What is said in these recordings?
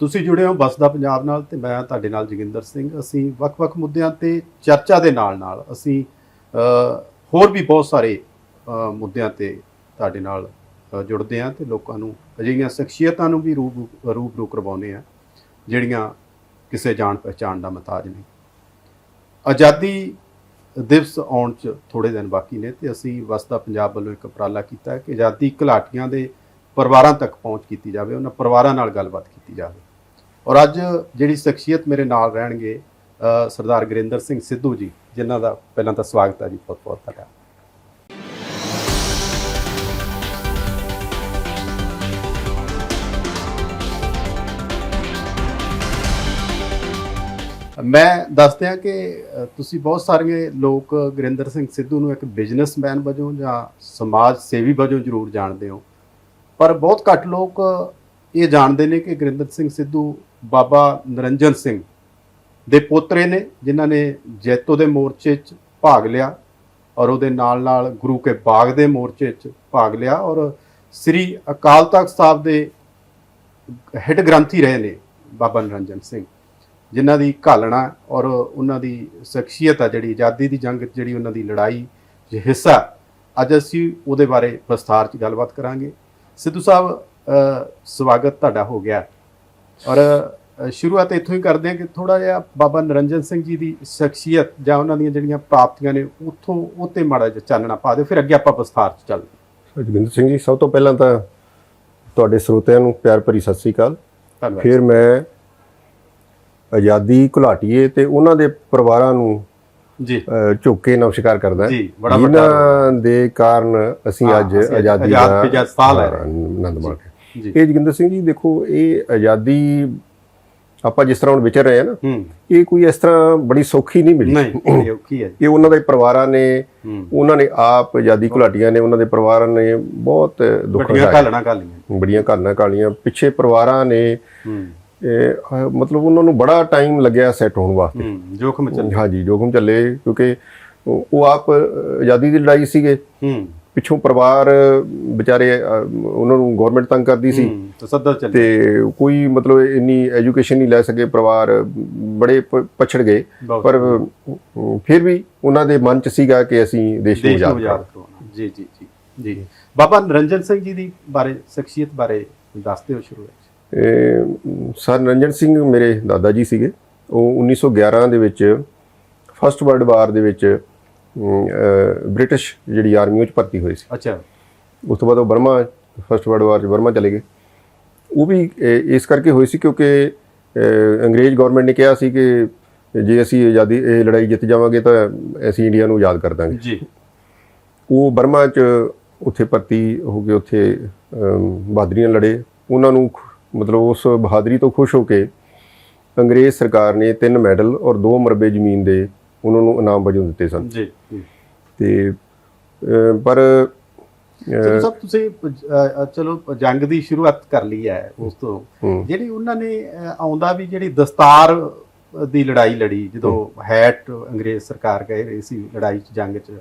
ਤੁਸੀਂ ਜੁੜੇ ਹੋ ਬਸਦਾ ਪੰਜਾਬ ਨਾਲ ਤੇ ਮੈਂ ਤੁਹਾਡੇ ਨਾਲ ਜੋਗਿੰਦਰ ਸਿੰਘ। ਅਸੀਂ ਵੱਖ-ਵੱਖ ਮੁੱਦਿਆਂ ਤੇ ਚਰਚਾ ਦੇ ਨਾਲ-ਨਾਲ ਅਸੀਂ ਹੋਰ ਵੀ ਬਹੁਤ ਸਾਰੇ ਮੁੱਦਿਆਂ ਤੇ ਤੁਹਾਡੇ ਨਾਲ ਜੁੜਦੇ ਹਾਂ ਤੇ ਲੋਕਾਂ ਨੂੰ ਅਜਿਹੀਆਂ ਸ਼ਖਸੀਅਤਾਂ ਨੂੰ ਵੀ ਰੂਪ ਰੂਪ ਕਰਵਾਉਂਦੇ ਆ ਜਿਹੜੀਆਂ ਕਿਸੇ ਜਾਣ ਪਹਿਚਾਣ ਦਾ ਮਤਾਜ ਨਹੀਂ। ਆਜ਼ਾਦੀ ਦਿਵਸ ਆਉਣ ਚ ਥੋੜੇ ਦਿਨ ਬਾਕੀ ਨੇ ਤੇ ਅਸੀਂ ਵਸਦਾ ਪੰਜਾਬ ਵੱਲੋਂ ਇੱਕ ਉਪਰਾਲਾ ਕੀਤਾ ਕਿ ਆਜ਼ਾਦੀ ਘੁਲਾਟੀਆਂ ਦੇ ਪਰਿਵਾਰਾਂ ਤੱਕ ਪਹੁੰਚ ਕੀਤੀ ਜਾਵੇ, ਉਹਨਾਂ ਪਰਿਵਾਰਾਂ ਨਾਲ ਗੱਲਬਾਤ ਕੀਤੀ ਜਾਵੇ। ਔਰ ਅੱਜ ਜਿਹੜੀ ਸ਼ਖਸੀਅਤ ਮੇਰੇ ਨਾਲ ਰਹਿਣਗੇ ਸਰਦਾਰ ਗੁਰਿੰਦਰ ਸਿੰਘ ਸਿੱਧੂ ਜੀ, ਜਿਨ੍ਹਾਂ ਦਾ ਪਹਿਲਾਂ ਤਾਂ ਸਵਾਗਤ ਹੈ ਜੀ ਬਹੁਤ ਬਹੁਤ ਤੁਹਾਡਾ ਮੈਂ ਦੱਸਦਿਆਂ ਕਿ ਤੁਸੀਂ ਬਹੁਤ ਸਾਰੇ ਲੋਕ ਗੁਰਿੰਦਰ ਸਿੰਘ ਸਿੱਧੂ ਨੂੰ ਇੱਕ ਬਿਜ਼ਨਸਮੈਨ ਵਜੋਂ ਜਾਂ ਸਮਾਜ ਸੇਵੀ ਵਜੋਂ ਜ਼ਰੂਰ ਜਾਣਦੇ ਹੋ, ਪਰ ਬਹੁਤ ਘੱਟ ਲੋਕ ਇਹ ਜਾਣਦੇ ਨੇ ਕਿ ਗੁਰਿੰਦਰ ਸਿੰਘ ਸਿੱਧੂ ਬਾਬਾ ਨਰਿੰਜਨ ਸਿੰਘ ਦੇ ਪੋਤਰੇ ਨੇ, ਜਿਨ੍ਹਾਂ ਨੇ ਜੈਤੋ ਦੇ ਮੋਰਚੇ 'ਚ ਭਾਗ ਲਿਆ ਔਰ ਉਹਦੇ ਨਾਲ ਨਾਲ ਗੁਰੂ ਕੇ ਬਾਗ ਦੇ ਮੋਰਚੇ 'ਚ ਭਾਗ ਲਿਆ ਔਰ ਸ੍ਰੀ ਅਕਾਲ ਤਖਤ ਸਾਹਿਬ ਦੇ ਹੈੱਡ ਗ੍ਰੰਥੀ ਰਹੇ ਨੇ ਬਾਬਾ ਨਰਿੰਜਨ ਸਿੰਘ, ਜਿਨ੍ਹਾਂ ਦੀ ਘਾਲਣਾ ਔਰ ਉਹਨਾਂ ਦੀ ਸ਼ਖਸੀਅਤ ਆ ਜਿਹੜੀ ਆਜ਼ਾਦੀ ਦੀ ਜੰਗ 'ਚ ਜਿਹੜੀ ਉਹਨਾਂ ਦੀ ਲੜਾਈ 'ਚ ਹਿੱਸਾ। ਅੱਜ ਅਸੀਂ ਉਹਦੇ ਬਾਰੇ ਵਿਸਥਾਰ 'ਚ ਗੱਲਬਾਤ ਕਰਾਂਗੇ। ਸਿੱਧੂ ਸਾਹਿਬ ਸਵਾਗਤ ਤੁਹਾਡਾ ਹੋ ਗਿਆ। ਔਰ ਸ਼ੁਰੂਆਤ ਇੱਥੋਂ ਹੀ ਕਰਦੇ ਹਾਂ ਕਿ ਥੋੜਾ ਜਿਹਾ ਬਾਬਾ ਨਰਿੰਜਨ ਸਿੰਘ ਜੀ ਦੀ ਸ਼ਖਸੀਅਤ ਜਾਂ ਉਹਨਾਂ ਦੀਆਂ ਜਿਹੜੀਆਂ ਪ੍ਰਾਪਤੀਆਂ ਨੇ ਉੱਥੋਂ ਉੱਤੇ ਮਾੜਾ ਜਿਹਾ ਚਾਨਣਾ ਪਾ ਦਿਓ ਫਿਰ ਅੱਗੇ ਆਪਾਂ ਵਿਸਥਾਰ 'ਚ ਚੱਲਦੇ ਜੋਗਿੰਦਰ ਸਿੰਘ ਜੀ ਸਭ ਤੋਂ ਪਹਿਲਾਂ ਤਾਂ ਤੁਹਾਡੇ ਸਰੋਤਿਆਂ ਨੂੰ ਪਿਆਰ ਭਰੀ ਸਤਿ ਸ੍ਰੀ ਅਕਾਲ। ਧੰਨਵਾਦ। ਫਿਰ ਮੈਂ ਆਜ਼ਾਦੀ ਘੁਲਾਟੀਏ ਤੇ ਉਹਨਾਂ ਦੇ ਪਰਿਵਾਰਾਂ ਨੂੰ ਜੀ। ਝੁੱਕ ਕੇ ਨਮਸਕਾਰ ਕਰਦਾ ਜੀ, ਬੜਾ ਵੱਡਾ ਦੇ ਕਾਰਨ ਅਸੀਂ ਅੱਜ ਆਜ਼ਾਦੀ ਆਜ਼ਾਦ ਦਾ ਪੰਜਾਬ ਸਾਲ ਹੈ। ਆਨੰਦ ਮਾਣ ਜੀ ਇਹ ਜੋਗਿੰਦਰ ਸਿੰਘ ਜੀ ਦੇਖੋ ਇਹ ਆਜ਼ਾਦੀ ਆਪਾਂ ਜਿਸ ਤਰ੍ਹਾਂ ਹੁਣ ਵਿਚਰ ਰਹੇ ਹਾਂ ਨਾ ਇਹ ਕੋਈ ਇਸ ਤਰ੍ਹਾਂ ਬੜੀ ਸੌਖੀ ਨਹੀਂ ਮਿਲੀ। ਨਹੀਂ ਔਖੀ ਹੈ ਇਹ ਉਹਨਾਂ ਦੇ ਪਰਿਵਾਰਾਂ ਨੇ ਉਹਨਾਂ ਨੇ ਆਪ ਆਜ਼ਾਦੀ ਘੁਲਾਟੀਆਂ ਨੇ ਉਹਨਾਂ ਦੇ ਪਰਿਵਾਰਾਂ ਨੇ ਬਹੁਤ ਦੁੱਖ ਉਠਾਏ ਘਾਲਣਾ ਘਾਲੀਆਂ ਬੜੀਆਂ ਘਾਲਣਾ ਕਾਲੀਆਂ ਪਿੱਛੇ ਪਰਿਵਾਰਾਂ ਨੇ ਮਤਲਬ ਉਹਨਾਂ ਨੂੰ ਬੜਾ ਟਾਈਮ ਲੱਗਿਆ ਸੈੱਟ ਹੋਣ ਵਾਸਤੇ। ਜੋਖਮ ਚੱਲ। ਹਾਂਜੀ ਜੋਖਮ ਚੱਲੇ ਕਿਉਂਕਿ ਉਹ ਆਪ ਆਜ਼ਾਦੀ ਦੀ ਲੜਾਈ ਸੀਗੇ। ਪਿੱਛੋਂ ਪਰਿਵਾਰ ਵਿਚਾਰੇ ਉਹਨਾਂ ਨੂੰ ਗਵਰਨਮੈਂਟ ਤੰਗ ਕਰਦੀ ਸੀ। ਹੂੰ ਚੱਲ ਤੇ ਕੋਈ ਮਤਲਬ ਇੰਨੀ ਐਜੂਕੇਸ਼ਨ ਨਹੀਂ ਲੈ ਸਕੇ ਪਰਿਵਾਰ ਬੜੇ ਪਛੜ ਗਏ। ਪਰ ਫਿਰ ਵੀ ਉਹਨਾਂ ਦੇ ਮਨ ਚ ਸੀਗਾ ਕਿ ਅਸੀਂ ਦੇਸ਼ ਨੂੰ ਆਜ਼ਾਦ ਕਰਵਾਉਣਾ ਜੀ ਜੀ ਜੀ ਜੀ। ਬਾਬਾ ਨਰਿੰਜਨ ਸਿੰਘ ਜੀ ਦੀ ਬਾਰੇ ਸ਼ਖਸੀਅਤ ਬਾਰੇ ਦੱਸ ਦਿਓ ਸ਼ੁਰੂ ਵਿੱਚ। ਸਰ ਨਰਿੰਜਨ ਸਿੰਘ ਮੇਰੇ ਦਾਦਾ ਜੀ ਸੀਗੇ। ਉਹ 1911 ਦੇ ਵਿੱਚ ਫਸਟ ਵਰਲਡ ਵਾਰ ਦੇ ਵਿੱਚ ਬ੍ਰਿਟਿਸ਼ ਜਿਹੜੀ ਆਰਮੀ ਵਿੱਚ ਭਰਤੀ ਹੋਏ ਸੀ। ਅੱਛਾ। ਉਸ ਤੋਂ ਬਾਅਦ ਉਹ ਬਰਮਾ ਫਸਟ ਵਰਲਡ ਵਾਰ 'ਚ ਬਰਮਾ ਚਲੇ ਗਏ। ਉਹ ਵੀ ਇਸ ਕਰਕੇ ਹੋਈ ਸੀ ਕਿਉਂਕਿ ਅੰਗਰੇਜ਼ ਗਵਰਨਮੈਂਟ ਨੇ ਕਿਹਾ ਸੀ ਕਿ ਜੇ ਅਸੀਂ ਆਜ਼ਾਦੀ ਇਹ ਲੜਾਈ ਜਿੱਤ ਜਾਵਾਂਗੇ ਤਾਂ ਅਸੀਂ ਇੰਡੀਆ ਨੂੰ ਆਜ਼ਾਦ ਕਰ ਦਾਂਗੇ। ਜੀ। ਉਹ ਬਰਮਾ 'ਚ ਉੱਥੇ ਭਰਤੀ ਹੋ ਕੇ ਉੱਥੇ ਬਹਾਦਰੀਆਂ ਲੜੇ। ਉਹਨਾਂ ਨੂੰ ਮਤਲਬ ਉਸ ਬਹਾਦਰੀ ਤੋਂ ਖੁਸ਼ ਹੋ ਕੇ ਅੰਗਰੇਜ਼ ਸਰਕਾਰ ਨੇ ਤਿੰਨ ਮੈਡਲ ਔਰ ਦੋ ਮਰਬੇ ਜ਼ਮੀਨ ਦੇ ਉਹਨਾਂ ਨੂੰ ਇਨਾਮ ਵਜੋਂ ਦਿੱਤੇ ਸਨ। ਜੀ ਤੇ ਪਰ ਸਿੱਧੂ ਸਾਹਿਬ ਤੁਸੀਂ ਚਲੋ ਜੰਗ ਦੀ ਸ਼ੁਰੂਆਤ ਕਰ ਲਈ ਹੈ ਉਸ ਤੋਂ। ਜਿਹੜੀ ਉਹਨਾਂ ਨੇ ਆਉਂਦਾ ਵੀ ਜਿਹੜੀ ਦਸਤਾਰ ਦੀ ਲੜਾਈ ਲੜੀ ਜਦੋਂ ਹੈਟ ਅੰਗਰੇਜ਼ ਸਰਕਾਰ ਗਏ ਰਹੀ ਸੀ ਲੜਾਈ ਚ ਜੰਗ ਚ